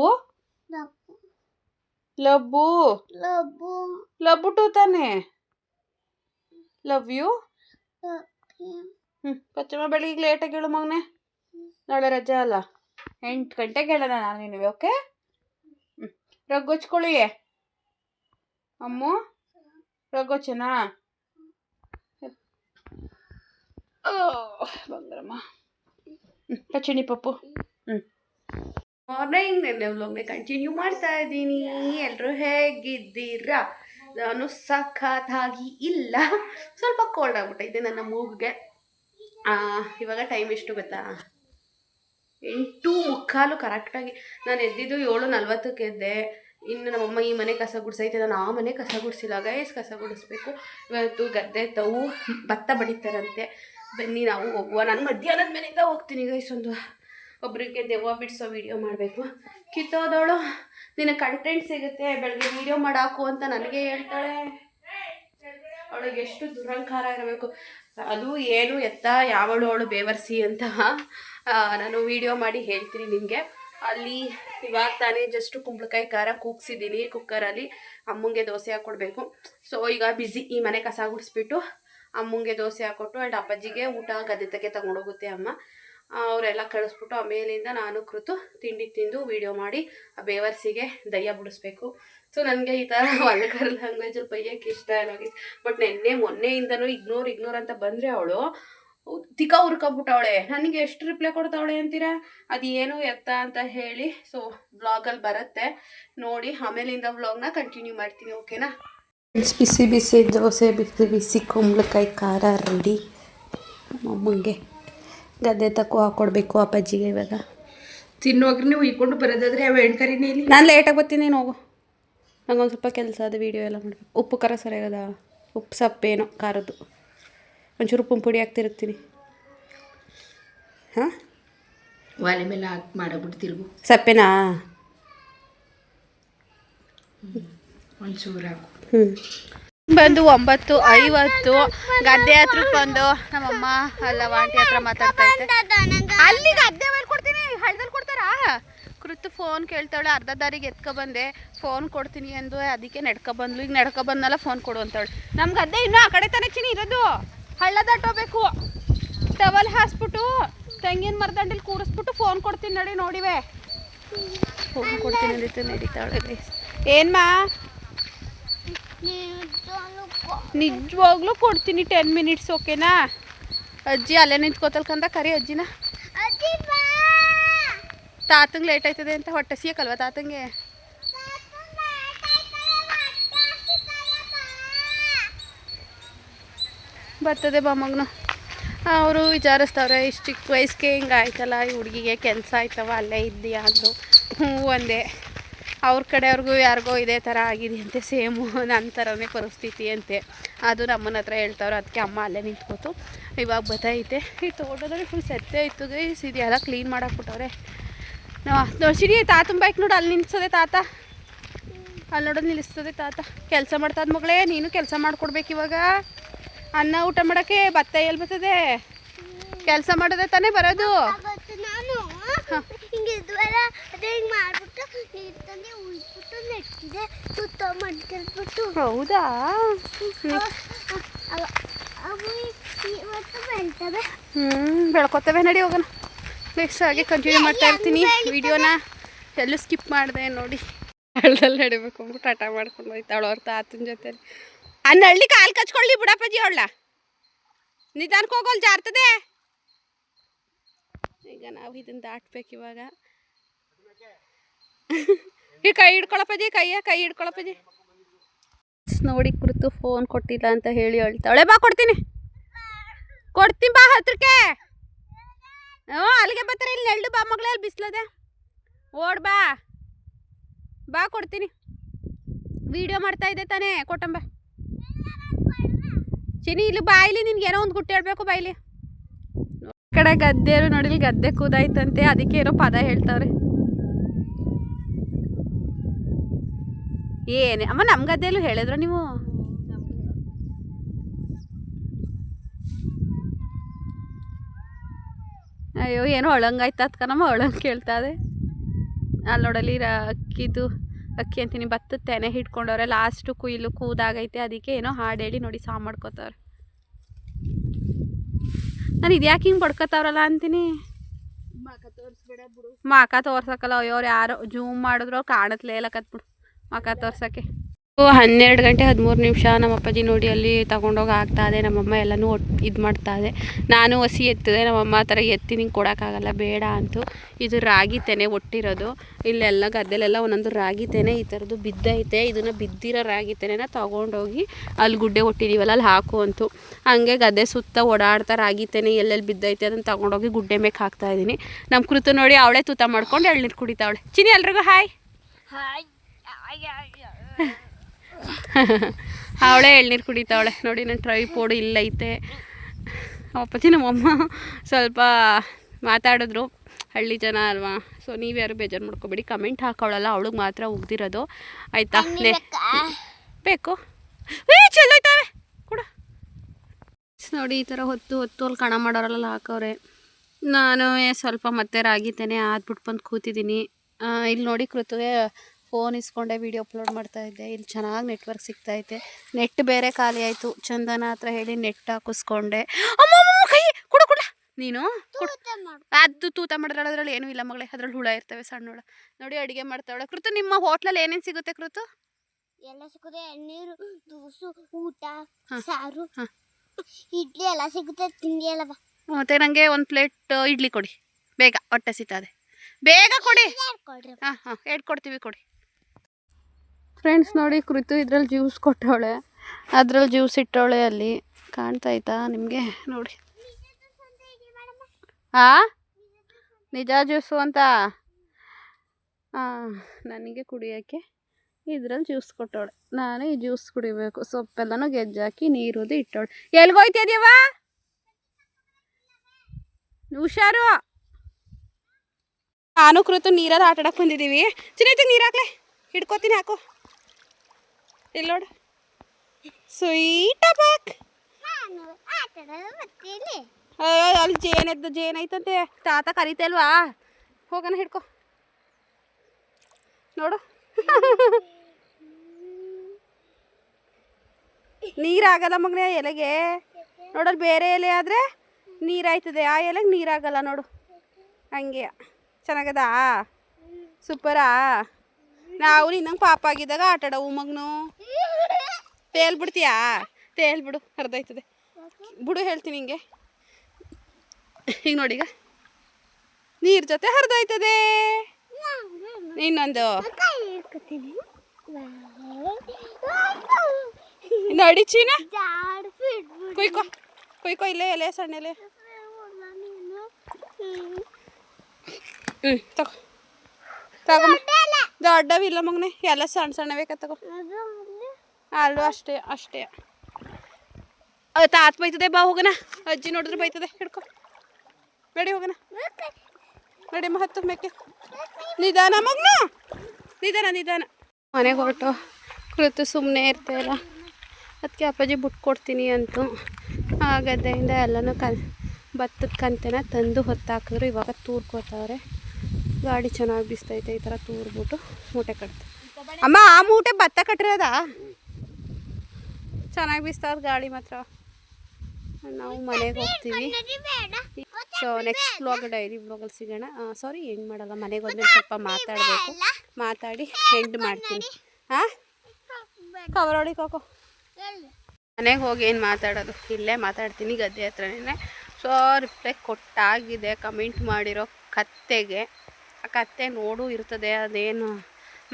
ಲಬ್ಬು. ಲಬ್ಬು. ಲಬ್ಬು ಟು ತಾನೆ? Love you? ಹ್ಞೂ ಪಚ್ಚಮ್ಮ ಬೆಳಿಗ್ಗೆ ಲೇಟಾಗಿ ಹೇಳು ಮಗನೆ ನಾಳೆ ರಜೆ ಅಲ್ಲ. ಎಂಟು ಗಂಟೆಗೆ ಹೇಳೋಣ ನಾನು ನಿನಗೆ ಓಕೆ? ಹ್ಞೂ ರಗ್ಗೊಚ್ಕೊಳ್ಳಿ ಅಮ್ಮು ರಗ್ಗೊಚ್ಚನಾ ಬಂದ್ರಮ್ಮ. ಹ್ಞೂ ಪಚ್ಚಣಿ ಪಪ್ಪು. ಹ್ಞೂ ಮಾರ್ನಿಂಗ್ ನೆನ್ನೆ ವ್ಲಾಗ್ನ ಕಂಟಿನ್ಯೂ ಮಾಡ್ತಾ ಇದ್ದೀನಿ. ಎಲ್ಲರೂ ಹೇಗಿದ್ದೀರಾ? ನಾನು ಸಖತ್ತಾಗಿ ಇಲ್ಲ. ಸ್ವಲ್ಪ ಕೋಲ್ಡ್ ಆಗ್ಬಿಟ್ಟೈತೆ ನನ್ನ ಮೂಗಿಗೆ. ಇವಾಗ ಟೈಮ್ ಎಷ್ಟು ಗೊತ್ತಾ? ಎಂಟು ಮುಕ್ಕಾಲು ಕರೆಕ್ಟಾಗಿ ನಾನು ಎದ್ದಿದ್ದು ಏಳು ನಲ್ವತ್ತಕ್ಕೆ ಎದ್ದೆ. ಇನ್ನು ನಮ್ಮಮ್ಮ ಈ ಮನೆ ಕಸ ಗುಡಿಸೈತೆ. ನಾನು ಆ ಮನೆ ಕಸ ಗುಡಿಸಿಲ್ಲ. ಗೈಸ್ ಕಸ ಗುಡಿಸ್ಬೇಕು. ಇವತ್ತು ಗದ್ದೆ ತವು ಭತ್ತ ಬಡಿತಾರಂತೆ. ಬನ್ನಿ ನಾವು ಹೋಗುವ. ನಾನು ಮಧ್ಯಾಹ್ನದ ಮೇಲಿಂದ ಹೋಗ್ತೀನಿ ಗೈಸ್ ಒಂದು ಒಬ್ರಿಗೆ ದೆವ್ವ ಬಿಡಿಸೋ ವಿಡಿಯೋ ಮಾಡಬೇಕು. ಕಿತ್ತೋದವಳು ನಿನ್ನ ಕಂಟೆಂಟ್ ಸಿಗುತ್ತೆ ಬೆಳಗ್ಗೆ ವಿಡಿಯೋ ಮಾಡಾಕು ಅಂತ ನನಗೆ ಹೇಳ್ತಾಳೆ. ಅವಳಿಗೆ ಎಷ್ಟು ದುರಂಕಾರ ಇರಬೇಕು ಅದು ಏನು ಎತ್ತ, ಯಾವಳು ಅವಳು ಬೇವರ್ಸಿ ಅಂತ ನಾನು ವಿಡಿಯೋ ಮಾಡಿ ಹೇಳ್ತೀನಿ ನಿಮಗೆ ಅಲ್ಲಿ ಇವಾಗ ತಾನೇ ಜಸ್ಟ್ ಕುಂಬಳಕಾಯಿ ಖಾರ ಕೂಗ್ಸಿದ್ದೀನಿ ಕುಕ್ಕರಲ್ಲಿ ಅಮ್ಮಂಗೆ ದೋಸೆ ಹಾಕ್ಕೊಡ್ಬೇಕು ಸೊ ಈಗ ಬ್ಯುಸಿ ಈ ಮನೆ ಕಸ ಗುಡಿಸ್ಬಿಟ್ಟು ಅಮ್ಮಂಗೆ ದೋಸೆ ಹಾಕ್ಕೊಟ್ಟು ಆ್ಯಂಡ್ ಅಪ್ಪಾಜಿಗೆ ಊಟ ಗದ್ದೆ ತಕ್ಕೆ ತಗೊಂಡೋಗುತ್ತೆ ಅಮ್ಮ. ಅವರೆಲ್ಲ ಕಳಿಸ್ಬಿಟ್ಟು ಆಮೇಲಿಂದ ನಾನು ಕೃತು ತಿಂಡಿ ತಿಂದು ವಿಡಿಯೋ ಮಾಡಿ ಆ ಬೇವರ್ಸಿಗೆ ದಯ್ಯ ಬಿಡಿಸ್ಬೇಕು. ಸೊ ನನಗೆ ಈ ಥರ ವಲ್ಗರ್ ಲ್ಯಾಂಗ್ವೇಜಲ್ಲಿ ಬೈಯೋಕ್ಕೆ ಇಷ್ಟ ಏನಾಗಿತ್ತು? ಬಟ್ ನಿನ್ನೆ ಮೊನ್ನೆಯಿಂದನೂ ಇಗ್ನೋರ್ ಇಗ್ನೋರ್ ಅಂತ ಬಂದರೆ ಅವಳು ತಿಕ್ಕ ಹುರ್ಕೊಬಿಟ್ಟವಳೆ ನನಗೆ ಎಷ್ಟು ರಿಪ್ಲೈ ಕೊಡ್ತಾವಳೆ ಅಂತೀರಾ? ಅದು ಏನು ಎತ್ತ ಅಂತ ಹೇಳಿ. ಸೊ ಬ್ಲಾಗಲ್ಲಿ ಬರುತ್ತೆ. ನೋಡಿ, ಆಮೇಲಿಂದ ವ್ಲಾಗ್ನ ಕಂಟಿನ್ಯೂ ಮಾಡ್ತೀನಿ ಓಕೆನಾ ಬಿಸಿ ಬಿಸಿ ದೋಸೆ, ಬಿಸಿ ಬಿಸಿ ಕುಂಬಳಕಾಯಿ ಖಾರ ರೆಡಿ ಅಮ್ಮಂಗೆ ಗದ್ದೆ ತಕ್ಕೂ ಹಾಕೊಡ್ಬೇಕು ಅಪ್ಪಾಜಿಗೆ ಇವಾಗ. ತಿನ್ನುವಾಗ್ರೆ ನೀವು ಇಕ್ಕೊಂಡು ಬರೋದಾದ್ರೆ ಅವ ಎಣ್ಕರಿನೇ ಇಲ್ಲಿ. ನಾನು ಲೇಟಾಗಿ ಬರ್ತೀನಿ ನೀನು ಹೋಗು. ನಂಗೊಂದು ಸ್ವಲ್ಪ ಕೆಲಸ ಅದು ವೀಡಿಯೋ ಎಲ್ಲ ಮಾಡಬೇಕು ಉಪ್ಪು ಖಾರ ಸರಿಯಾಗದ ಉಪ್ಪು ಸಪ್ಪೇನೋ ಖಾರದ್ದು. ಒಂಚೂರು ಉಪ್ಪು ಪುಡಿ ಹಾಕ್ತಿರ್ತೀನಿ. ಹಾಂ? ಒಲೆ ಮೇಲೆ ಹಾಕಿ ಮಾಡಬಿಟ್ಟು ತಿರುಗು. ಸಪ್ಪೆನಾ? ಒಂಚೂರು ಹಾಕು. ಹ್ಞೂ ಬಂದು ಒಂಬತ್ತು, ಐವತ್ತು. ಗದ್ದೆ ಹತ್ರ ಬಂದು ನಮ್ಮಮ್ಮ ಅಲ್ಲ ವಾಂಟಿ ಹತ್ರ ಮಾತಾಡ್ತಾ ಇದ್ದೆ. ಅಲ್ಲಿ ಗದ್ದೆ ಮೇಲೆ ಕೊಡ್ತೀನಿ ಹಳ್ದಲ್ಲಿ ಕೊಡ್ತಾರಾ? ಕೃತು ಫೋನ್ ಕೇಳ್ತಾಳೆ, ಅರ್ಧ ದಾರಿಗೆ ಎತ್ಕೊ ಬಂದೆ. ಫೋನ್ ಕೊಡ್ತೀನಿ ಅಂದು ಅದಕ್ಕೆ ನಡ್ಕೊ ಬಂದ್ಲು. ಈಗ ನಡ್ಕೊ ಬಂದಲ್ಲ ಫೋನ್ ಕೊಡು ಅಂತಾಳೆ. ನಮ್ಮ ಗದ್ದೆ ಇನ್ನೂ ಆ ಕಡೆ ತಾನೇ ಚಿನಿ ಇರೋದು. ಹಳ್ಳ ದಾಟೋಬೇಕು. ಟವಲ್ ಹಾಸ್ಬಿಟ್ಟು, ತೆಂಗಿನ ಮರದಂಡಲ್ಲಿ ಕೂಡಿಸ್ಬಿಟ್ಟು ಫೋನ್ ಕೊಡ್ತೀನಿ ನಡಿ, ನೋಡಿವೆ. ಫೋನ್ ಕೊಡ್ತೀನಿ ನಡೀತಾಳೆ ಏನ್ಮಾ? ನಿಜವಾಗ್ಲೂ ಕೊಡ್ತೀನಿ ಟೆನ್ ಮಿನಿಟ್ಸ್ ಓಕೆನಾ ಅಜ್ಜಿ ಅಲ್ಲೇ ನಿಂತ್ಕೋತಲ್ಕಂದ ಕರಿ ಅಜ್ಜಿನ. ತಾತಂಗೆ ಲೇಟ್ ಆಯ್ತದೆ ಅಂತ ಹೊಟ್ಟೆ ಸಿಯಕಲ್ವಾ ತಾತಂಗೆ? ಬರ್ತದೆ ಬಮ್ಮಗ್ನು ಅವರು ವಿಚಾರಿಸ್ತವ್ರೆ ಇಷ್ಟು ಚಿಕ್ಕ ವಯಸ್ಸಿಗೆ ಹಿಂಗೆ ಆಯ್ತಲ್ಲ ಈ ಹುಡುಗಿಗೆ ಕೆಲಸ ಆಯ್ತವ ಅಲ್ಲೇ ಇದ್ದೀಯಾ ಅಂದರು. ಹ್ಞೂ ಒಂದೇ. ಅವ್ರ ಕಡೆಯವ್ರಿಗೂ ಯಾರಿಗೋ ಇದೇ ಥರ ಆಗಿದೆಯಂತೆ ಸೇಮು ನನ್ನ ಥರನೇ ಪರಿಸ್ಥಿತಿ ಅಂತೆ. ಅದು ನಮ್ಮನ ಹತ್ರ ಹೇಳ್ತಾವ್ರು ಅದಕ್ಕೆ ಅಮ್ಮ ಅಲ್ಲೇ ನಿಂತ್ಕೋತು. ಇವಾಗ ಬತ್ತೈತೆ. ಈ ತೋಟದಲ್ಲಿ ಫುಲ್ ಸತ್ಯ ಇತ್ತು ಗೈಸ್ ಇದೆಲ್ಲ ಕ್ಲೀನ್ ಮಾಡಾಕ್ಬಿಟ್ಟವ್ರೆ. ನೋಡ್ಸಿಡಿ ತಾತನ ಬೈಕ್ ನೋಡು ಅಲ್ಲಿ ನಿಲ್ಸೋದೆ ತಾತ. ಅಲ್ಲಿ ನೋಡೋದು ನಿಲ್ಲಿಸ್ತದೆ ತಾತ. ಕೆಲಸ ಮಾಡ್ತಾದ ಮಗಳೇ ನೀನು ಕೆಲಸ ಮಾಡ್ಕೊಡ್ಬೇಕು ಇವಾಗ. ಅನ್ನ ಊಟ ಮಾಡೋಕ್ಕೆ ಭತ್ತ ಎಲ್ಲಿ ಬರ್ತದೆ ಕೆಲಸ ಮಾಡೋದೇ ತಾನೇ ಬರೋದು ಅವತ್ತು ನಾನು ಹಿಂಗೆ ಇದ್ವಲ್ಲ ಅದೇ ಹಿಂಗೆ ಮಾಡ್ಬಿಟ್ಟು ನೀರು ತಂದು ಉಯ್ಬಿಟ್ಟು ನೆಟ್ಟಿದೆ. ಸುತ್ತ ಹೌದಾ? ಅವು ಇವತ್ತು ಬೆಳ್ತವೆ. ಹ್ಞೂ ಬೆಳ್ಕೊತವೆ ನಡಿ ಹೋಗೋಣ. ನೆಕ್ಸ್ಟ್ ಹಾಗೆ ಕಂಟಿನ್ಯೂ ಮಾಡ್ತಾ ಇರ್ತೀನಿ ವಿಡಿಯೋನ. ಎಲ್ಲೂ ಸ್ಕಿಪ್ ಮಾಡಿದೆ ನೋಡಿ. ಹಳ್ಳದಲ್ಲಿ ನಡಿಬೇಕು ಅಂದ್ಬಿಟ್ಟು ಟಾಟಾ ಮಾಡ್ಕೊಂಡು ಹೋಯ್ತಾಳು ಅವ್ರ ತಾತನ ಜೊತೆ ಆ ನಳ್ಳಿ ಕಾಲು ಕಚ್ಕೊಳ್ಳಿ ಬಿಡಪ್ಪಜ್ಜಿ ಅವಳ ನಿಧಾನಕ್ಕೆ ಹೋಗೋಲ್ ಜಾರ್ತದೆ. ಈಗ ನಾವು ಇದನ್ನ ದಾಟ್ಬೇಕು ಇವಾಗ. ಈ ಕೈ ಹಿಡ್ಕೊಳಪ್ಪಜ್ಜಿ ಕೈಯ ಕೈ ಹಿಡ್ಕೊಳಪ್ಪಜ್ಜಿ ನೋಡಿ ಕುರಿತು ಫೋನ್ ಕೊಟ್ಟಿಲ್ಲ ಅಂತ ಹೇಳಿ ಹೇಳ್ತಾಳೆ ಬಾ ಕೊಡ್ತೀನಿ. ಕೊಡ್ತೀನಿ ಬಾ ಹತ್ರಕ್ಕೆ. ಹ್ಞೂ, ಅಲ್ಲಿಗೆ ಬರ್ತಾರೆ. ಇಲ್ಲಿ ನೆಳ್ಳು ಬಾ ಮಗಳೇ, ಅಲ್ಲಿ ಬಿಸ್ಲದೆ. ಓಡ್ ಬಾ. ಬಾ ಕೊಡ್ತೀನಿ. ವಿಡಿಯೋ ಮಾಡ್ತಾ ಇದ್ದೆ ತಾನೇ, ಕೊಟ್ಟಂಬ. ಚಿನಿ ಇಲ್ಲಿ ಬಾಯಿಲಿ ನಿನ್ಗೆ ಏನೋ ಒಂದು ಗುಟ್ಟಿ ಹೇಳ್ಬೇಕು, ಬಾಯಿಲಿ. ಕಡೆ ಗದ್ದೆರು ನೋಡಿಲಿ ಗದ್ದೆ ಕೂದಾಯ್ತಂತೆ. ಅದಕ್ಕೆ ಏನೋ ಪದ ಹೇಳ್ತಾವ್ರೆ. ಏನೇ ಅಮ್ಮ ನಮ್ಮ ಗದ್ದೆಯಲ್ಲೂ ಹೇಳಿದ್ರ ನೀವು? ಅಯ್ಯೋ ಏನೋ ಅಳಂಗಾಯ್ತು ಅದ್ಕನಮ್ಮ ಕೇಳ್ತಾ ಕೇಳ್ತಾದೆ ಅಲ್ಲಿ ನೋಡಲಿ ರ ಅಕ್ಕಿದು ಅಕ್ಕಿ ಅಂತೀನಿ ಭತ್ತದ ತೆನೆ ಹಿಡ್ಕೊಂಡವ್ರೆ ಲಾಸ್ಟು ಕುಯ್ಲು ಕೂದಾಗೈತೆ ಅದಕ್ಕೆ ಏನೋ ಹಾಡು ಹೇಳಿ ನೋಡಿ ಸಾ ಮಾಡ್ಕೋತಾವ್ರೆ. ನಾನು ಇದು ಯಾಕೆ ಹಿಂಗೆ ಬಡ್ಕೋತಾವ್ರಲ್ಲ ಅಂತೀನಿ? ಮಾಕ ತೋರ್ಸಕಲ್ಲ ಅಯ್ಯೋ ಅವ್ರು ಯಾರೋ ಜೂಮ್ ಮಾಡಿದ್ರು ಕಾಣತ್ಲೇ ಇಲ್ಲ ಕತ್ಬಿಡು. ಮಕ ತೋರ್ಸಕ್ಕೆ. ಹನ್ನೆರಡು ಗಂಟೆ ಹದಿಮೂರು ನಿಮಿಷ ನಮ್ಮ ಅಪ್ಪಾಜಿ ನೋಡಿ ಅಲ್ಲಿ ತಗೊಂಡೋಗಿ ಆಗ್ತಾ ಇದೆ. ನಮ್ಮಮ್ಮ ಎಲ್ಲನೂ ಒಟ್ಟು ಇದು ಮಾಡ್ತಾ ಇದೆ. ನಾನು ಹಸಿ ಎತ್ತಿದೆ. ನಮ್ಮಮ್ಮ ಆ ಥರ ಎತ್ತಿ ನಿಂಗೆ ಕೊಡೋಕ್ಕಾಗಲ್ಲ, ಬೇಡ ಅಂತು. ಇದು ರಾಗಿ ತೆನೆ ಒಟ್ಟಿರೋದು. ಇಲ್ಲೆಲ್ಲ ಗದ್ದೆಲೆಲ್ಲ ಒಂದೊಂದು ರಾಗಿ ತೆನೆ ಈ ಥರದ್ದು ಬಿದ್ದೈತೆ. ಇದನ್ನು ಬಿದ್ದಿರೋ ರಾಗಿ ತೆನೆನ ತೊಗೊಂಡೋಗಿ ಅಲ್ಲಿ ಗುಡ್ಡೆ ಒಟ್ಟಿದ್ದೀವಲ್ಲ ಅಲ್ಲಿ ಹಾಕು ಅಂತು. ಹಂಗೆ ಗದ್ದೆ ಸುತ್ತ ಓಡಾಡ್ತಾ ರಾಗಿ ತೆನೆ ಎಲ್ಲೆಲ್ಲಿ ಬಿದ್ದೈತೆ ಅದನ್ನು ತೊಗೊಂಡೋಗಿ ಗುಡ್ಡೆ ಮೇಕ್ ಹಾಕ್ತಾ ಇದ್ದೀನಿ. ನಮ್ಮ ಕೃತು ನೋಡಿ ಅವಳೆ ತೂತ ಮಾಡ್ಕೊಂಡು ಎಳ್ನೀರು ಕುಡಿತಾವಳೆ. ಚಿನಿ ಎಲ್ರಿಗೂ ಹಾಯ್. ಅವಳೇ ಎಳ್ನೀರು ಕುಡಿತಾವಳೆ. ನೋಡಿ ನನ್ನ ಟ್ರೈ ಪೋಡು ಇಲ್ಲೈತೆ. ಅಪ್ಪಾಜಿ ನಮ್ಮಮ್ಮ ಸ್ವಲ್ಪ ಮಾತಾಡಿದ್ರು. ಹಳ್ಳಿ ಜನ ಅಲ್ವಾ? ಸೊ ನೀವ್ಯಾರು ಬೇಜಾರು ಮಾಡ್ಕೊಬೇಡಿ. ಕಮೆಂಟ್ ಹಾಕೋಳಲ್ಲ ಅವಳಿಗೆ ಮಾತ್ರ ಉಗ್ದಿರೋದು. ಆಯಿತಾ? ಬೇಕು? ಚೆಲ್ಲೋಯ್ತಾವೆ ಕೂಡ. ನೋಡಿ ಈ ಥರ ಹೊತ್ತು ಹೊತ್ತು ಅಲ್ಲಿ ಕಣ ಮಾಡೋರಲ್ಲ ಹಾಕೋರೆ ನಾನು ಸ್ವಲ್ಪ ಮತ್ತೆ ರಾಗಿತೇನೆ ಆದ್ಬಿಟ್ಟು ಬಂದು ಕೂತಿದ್ದೀನಿ ಇಲ್ಲಿ ನೋಡಿ ಕೃತುಗೆ ಫೋನ್ ಇಸ್ಕೊಂಡೆ ವೀಡಿಯೋ ಅಪ್ಲೋಡ್ ಮಾಡ್ತಾ ಇದ್ದೆ. ಇಲ್ಲಿ ಚೆನ್ನಾಗಿ ನೆಟ್ವರ್ಕ್ ಸಿಗ್ತಾ ಸಿಗ್ತೈತೆ. ನೆಟ್ ಬೇರೆ ಖಾಲಿ ಆಯಿತು. ಚಂದನ ಹತ್ರ ಹೇಳಿ ನೆಟ್ ಹಾಕಿಸ್ಕೊಂಡೆ. ಅಮ್ಮಮ್ಮ ಕೈ ಕೊಡು ಕೊಡ. ನೀನು? ಅದು ತೂತ ಮಾಡಿದ್ರೆ ಅದ್ರಲ್ಲಿ ಏನೂ ಇಲ್ಲ ಮಗಳೇ. ಅದ್ರಲ್ಲಿ ಹುಳ ಇರ್ತವೆ ಸಣ್ಣ ಹುಳ ನೋಡಿ ಅಡುಗೆ ಮಾಡ್ತಾವಳೆ. ಕೃತು ನಿಮ್ಮ ಹೋಟ್ಲಲ್ಲಿ ಏನೇನು ಸಿಗುತ್ತೆ ಕೃತು? ಎಲ್ಲ ಸಿಗುತ್ತೆ. ಎಣ್ಣೀರು ದೋಸು ಊಟ. ಸಾರು. ಇಡ್ಲಿ ಎಲ್ಲ ಸಿಗುತ್ತೆ. ತಿಂಡಿ ಎಲ್ಲ ಮತ್ತು ನನಗೆ ಒಂದು ಪ್ಲೇಟ್ ಇಡ್ಲಿ ಕೊಡಿ. ಬೇಗ ಹೊಟ್ಟೆ ಸಿಗ್ತದೆ ಬೇಗ ಕೊಡಿ. ಹಾ ಹಾಂ ಹಾಂ. ಕೊಡ್ತೀವಿ ಕೊಡಿ. ಫ್ರೆಂಡ್ಸ್ ನೋಡಿ ಕೃತು ಇದ್ರಲ್ಲಿ ಜ್ಯೂಸ್ ಕೊಟ್ಟವಳೆ. ಅದ್ರಲ್ಲಿ ಜ್ಯೂಸ್ ಇಟ್ಟವಳೆ ಅಲ್ಲಿ. ಕಾಣ್ತಾಯ್ತಾ ನಿಮಗೆ? ನೋಡಿ. ಆ? ನಿಜ ಜ್ಯೂಸು ಅಂತ? ನನಗೆ ಕುಡಿಯೋಕ್ಕೆ ಇದ್ರಲ್ಲಿ ಜ್ಯೂಸ್ ಕೊಟ್ಟವಳೆ. ನಾನು ಈ ಜ್ಯೂಸ್ ಕುಡಿಬೇಕು. ಸೊಪ್ಪೆಲ್ಲನೂ ಗೆಜ್ಜಾಕಿ ನೀರುದು ಇಟ್ಟವಳೆ. ಎಲ್ಗೋಯ್ತಿದ್ಯವ ಹುಷಾರು. ನಾನು ಕೃತು ನೀರಲ್ಲಿ ಆಟ ಆಡಕ್ಕೆ ಬಂದಿದ್ದೀವಿ. ನೀರಾಗ್ಲೆ ನೀರು ಹಾಕ್ಲೆ ಹಿಡ್ಕೋತೀನಿ, ಹಾಕು. ಇಲ್ಲಿ ನೋಡು ಸ್ವೀಟ ಬರ್ತೀನಿ. ಅಲ್ಲಿ ಜೇನ್ ಎದ್ದು ಜೇನ್ ಐತಂತೆ. ತಾತ ಕರಿತಲ್ವಾ? ಹೋಗೋಣ ಹಿಡ್ಕೊ. ನೋಡು. ನೀರಾಗಲ್ಲ ಮಗನೇ ಎಲೆಗೆ. ನೋಡಲ್ಲಿ ಬೇರೆ ಎಲೆ ಆದರೆ ನೀರಾಯ್ತದೆ. ಆ ಎಲೆಗೆ ನೀರಾಗಲ್ಲ ನೋಡು. ಹಂಗೆ. ಚೆನ್ನಾಗದ? ಸೂಪರಾ ನಾವು ನಿನ್ನಂಗೆ ಪಾಪ ಆಗಿದ್ದಾಗ ಆಟ ಆಡವು ಮಗನು. ತೇಲ್ ಬಿಡ್ತೀಯಾ? ತೇಲ್ ಬಿಡು ಹರಿದೈತದೆ ಬಿಡು ಹೇಳ್ತೀನಿ ಹಿಂಗೆ. ಈಗ. ನೋಡಿಗ ನೀರ್ ಜೊತೆ ಹರಿದೋಯ್ತದೆ. ಇನ್ನೊಂದು. ನಡಿ ಚೀನ. ಕೊಯ್ಕೊ ಕೊಯ್ಕೊ ಇಲ್ಲೇ, ಎಲೆ ಸಣ್ಣ ಎಲೆ. ಹ್ಞೂ ತಗೋ. ತಗೋ ದೊಡ್ಡವಿಲ್ಲ ಮಗನೆ ಎಲ್ಲ ಸಣ್ಣ ಸಣ್ಣ ಬೇಕಾ ತಗೋ ಅಲ್ಲೂ ಅಷ್ಟೇ ಅಷ್ಟೇ. ತಾತ ಬೈತದೆ ಬಾ ಹೋಗೋಣ. ಅಜ್ಜಿ ನೋಡಿದ್ರೆ ಬೈತದೆ ಹಿಡ್ಕೊ. ಬೇಡಿ ಹೋಗೋಣ. ನಡಿ ಮಹತ್ತು ಮೇಕೆ. ನಿಧಾನ ಮಗ್ನು. ನಿಧಾನ ನಿಧಾನ. ಮನೆಗೆ ಹೊರಟು. ಕೃತು ಸುಮ್ಮನೆ ಇರ್ತಾಯಿಲ್ಲ ಅದಕ್ಕೆ ಅಪ್ಪಾಜಿ ಬಿಟ್ಟು ಕೊಡ್ತೀನಿ ಅಂತು. ಆ ಗದ್ದೆಯಿಂದ ಎಲ್ಲನೂ ಕಲ್ ಭತ್ತದ ಕಂತೆನ ತಂದು ಹೊತ್ತಾಕಿದ್ರು. ಇವಾಗ ತೂರ್ಕೋತಾವ್ರೆ. ಗಾಡಿ ಚೆನ್ನಾಗಿ ಬಿಸ್ತೈತೆ ಈ ಥರ ತೂರ್ಬಿಟ್ಟು ಮೂಟೆ ಕಟ್ತೆ ಅಮ್ಮ ಆ ಮೂಟೆ ಭತ್ತ ಕಟ್ಟಿರೋದಾ? ಚೆನ್ನಾಗಿ ಬಿಸ್ತಾವ್ರ ಗಾಡಿ ಮಾತ್ರ. ನಾವು ಮನೆಗೆ ಹೋಗ್ತೀವಿ. ಸೊ ನೆಕ್ಸ್ಟ್ ಬ್ಲಾಗ್ ಡೈರಿ ಬ್ಲಾಗಲ್ಲಿ ಸಿಗೋಣ. ಸಾರಿ ಎಂಡ್ ಮಾಡಲ್ಲ ಮನೆಗೆ ಹೋದ್ಮೇಲೆ ಸ್ವಲ್ಪ ಮಾತಾಡಬೇಕು. ಮಾತಾಡಿ ಎಂಡ್ ಮಾಡ್ತೀನಿ. ಹಾಂ ಕವರ್ ಹೊಡಿ ಕೋಕೋ. ಮನೆಗೆ ಹೋಗಿ ಏನು ಮಾತಾಡೋದು? ಇಲ್ಲೇ ಮಾತಾಡ್ತೀನಿ ಗದ್ದೆ ಹತ್ರನೇ ಸೊ ರಿಪ್ಲೈ ಕೊಟ್ಟಾಗಿದೆ ಕಮೆಂಟ್ ಮಾಡಿರೋ ಕತ್ತೆಗೆ. ಕತ್ತೆ ನೋಡು ಇರ್ತದೆ, ಅದೇನು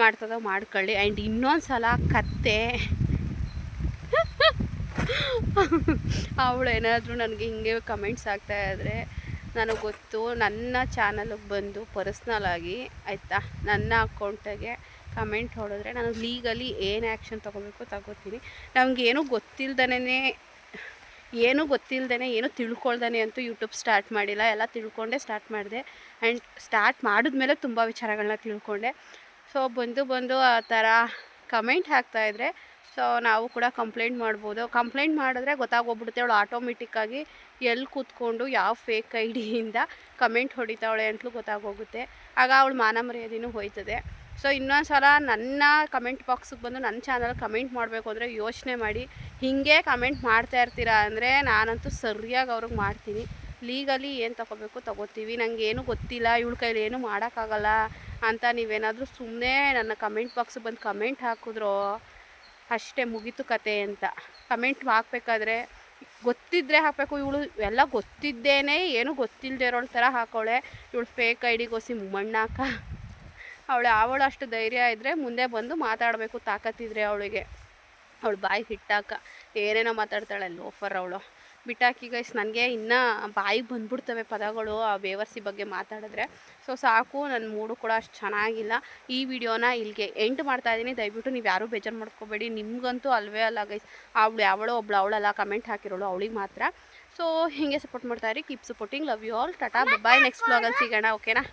ಮಾಡ್ತದೋ ಮಾಡ್ಕೊಳ್ಳಿ. ಆ್ಯಂಡ್ ಇನ್ನೊಂದು ಸಲ ಕತ್ತೆ ಅವಳೇನಾದರೂ ನನಗೆ ಹಿಂಗೆ ಕಮೆಂಟ್ಸ್ ಆಗ್ತಾ ಇದ್ದರೆ ನನಗೆ ಗೊತ್ತು, ನನ್ನ ಚಾನಲ್ಗೆ ಬಂದು ಪರ್ಸ್ನಲ್ ಆಗಿ ಆಯಿತಾ? ನನ್ನ ಅಕೌಂಟಿಗೆ ಕಮೆಂಟ್ ಹೊಡೆದ್ರೆ ನಾನು ಲೀಗಲಿ ಏನು ಆ್ಯಕ್ಷನ್ ತೊಗೋಬೇಕು ತಗೋತೀನಿ. ನಮಗೇನು ಗೊತ್ತಿಲ್ದನೇ ಏನೂ ಗೊತ್ತಿಲ್ಲದೇ ಏನೂ ತಿಳ್ಕೊಳ್ದೇ ಅಂತೂ ಯೂಟ್ಯೂಬ್ ಸ್ಟಾರ್ಟ್ ಮಾಡಿಲ್ಲ. ಎಲ್ಲ ತಿಳ್ಕೊಂಡೇ ಸ್ಟಾರ್ಟ್ ಮಾಡಿದೆ. ಆ್ಯಂಡ್ ಸ್ಟಾರ್ಟ್ ಮಾಡಿದ್ಮೇಲೆ ತುಂಬ ವಿಚಾರಗಳನ್ನ ತಿಳ್ಕೊಂಡೆ. ಸೊ ಬಂದು ಬಂದು ಆ ಥರ ಕಮೆಂಟ್ ಹಾಕ್ತಾಯಿದ್ರೆ ಸೊ ನಾವು ಕೂಡ ಕಂಪ್ಲೇಂಟ್ ಮಾಡ್ಬೋದು. ಕಂಪ್ಲೇಂಟ್ ಮಾಡಿದ್ರೆ ಗೊತ್ತಾಗೋಗ್ಬಿಡುತ್ತೆ ಅವಳು ಆಟೋಮೆಟಿಕ್ಕಾಗಿ ಎಲ್ಲಿ ಕೂತ್ಕೊಂಡು ಯಾವ ಫೇಕ್ ಐ ಡಿಯಿಂದ ಕಮೆಂಟ್ ಹೊಡಿತಾವಳೆ ಅಂತಲೂ ಗೊತ್ತಾಗೋಗುತ್ತೆ. ಆಗ ಅವಳು ಮಾನ ಮರ್ಯಾದೆನೂ ಹೋಯ್ತದೆ. ಸೊ ಇನ್ನೊಂದ್ಸಲ ನನ್ನ ಕಮೆಂಟ್ ಬಾಕ್ಸಿಗೆ ಬಂದು ನನ್ನ ಚಾನಲ್ ಕಮೆಂಟ್ ಮಾಡಬೇಕು ಅಂದರೆ ಯೋಚನೆ ಮಾಡಿ. ಹೀಗೆ ಕಮೆಂಟ್ ಮಾಡ್ತಾ ಇರ್ತೀರಾ ಅಂದರೆ ನಾನಂತೂ ಸರಿಯಾಗಿ ಅವ್ರಿಗೆ ಮಾಡ್ತೀನಿ. ಲೀಗಲಿ ಏನು ತಗೋಬೇಕು ತಗೋತೀವಿ. ನನಗೆ ಏನು ಗೊತ್ತಿಲ್ಲ. ಇವಳ ಕೈಲಿ ಏನು ಮಾಡೋಕ್ಕಾಗಲ್ಲ ಅಂತ ನೀವೇನಾದರೂ ಸುಮ್ಮನೆ ನನ್ನ ಕಮೆಂಟ್ ಬಾಕ್ಸಿಗೆ ಬಂದು ಕಮೆಂಟ್ ಹಾಕಿದ್ರೋ ಅಷ್ಟೇ ಮುಗೀತು ಕತೆ ಅಂತ. ಕಮೆಂಟ್ ಹಾಕಬೇಕಾದ್ರೆ ಗೊತ್ತಿದ್ದರೆ ಹಾಕಬೇಕು. ಇವಳು ಎಲ್ಲ ಗೊತ್ತಿದ್ದೇನೆ, ಏನು ಗೊತ್ತಿಲ್ಲದೆ ಇರೋಳ ಥರ ಹಾಕೋಳೆ. ಇವಳು ಫೇಕ್ ಐ ಡಿಗೋಸಿ ಮಣ್ಣಾಕ ಅವಳು ಅವಳು ಧೈರ್ಯ ಇದ್ದರೆ ಮುಂದೆ ಬಂದು ಮಾತಾಡಬೇಕು, ತಾಕತ್ತಿದ್ರೆ ಅವಳಿಗೆ. ಅವಳು ಬಾಯಿ ಹಿಟ್ಟಾಕ ಏನೇನೋ ಮಾತಾಡ್ತಾಳೆ, ಲೋಫರ್ ಅವಳು. ಬಿಟ್ಟಾಕಿ ಗೈಸ್ ನನಗೆ ಇನ್ನೂ ಬಾಯಿಗೆ ಬಂದ್ಬಿಡ್ತವೆ ಪದಗಳು ಆ ಬೇವರ್ಸಿ ಬಗ್ಗೆ ಮಾತಾಡಿದ್ರೆ. ಸೊ ಸಾಕು ನನ್ನ ಮೂಡು ಕೂಡ ಅಷ್ಟು ಚೆನ್ನಾಗಿಲ್ಲ. ಈ ವಿಡಿಯೋನ ಇಲ್ಲಿಗೆ ಎಂಟು ಮಾಡ್ತಾ ಇದ್ದೀನಿ ದಯವಿಟ್ಟು ನೀವು ಯಾರೂ ಬೇಜಾರು ಮಾಡ್ಕೋಬೇಡಿ. ನಿಮಗಂತೂ ಅಲ್ವೇ ಅಲ್ಲ ಗೈಸ್ ಅವಳು ಯಾವಳೋ ಒಬ್ಳು, ಅವಳಲ್ಲ ಕಮೆಂಟ್ ಹಾಕಿರೋಳು, ಅವಳಿಗೆ ಮಾತ್ರ. ಸೊ ಹೀಗೆ support ಮಾಡ್ತಾಯಿರಿ keep supporting love you all tata bye next ಬ್ಲಾಗಲ್ಲಿ ಸಿಗೋಣ ಓಕೆನಾ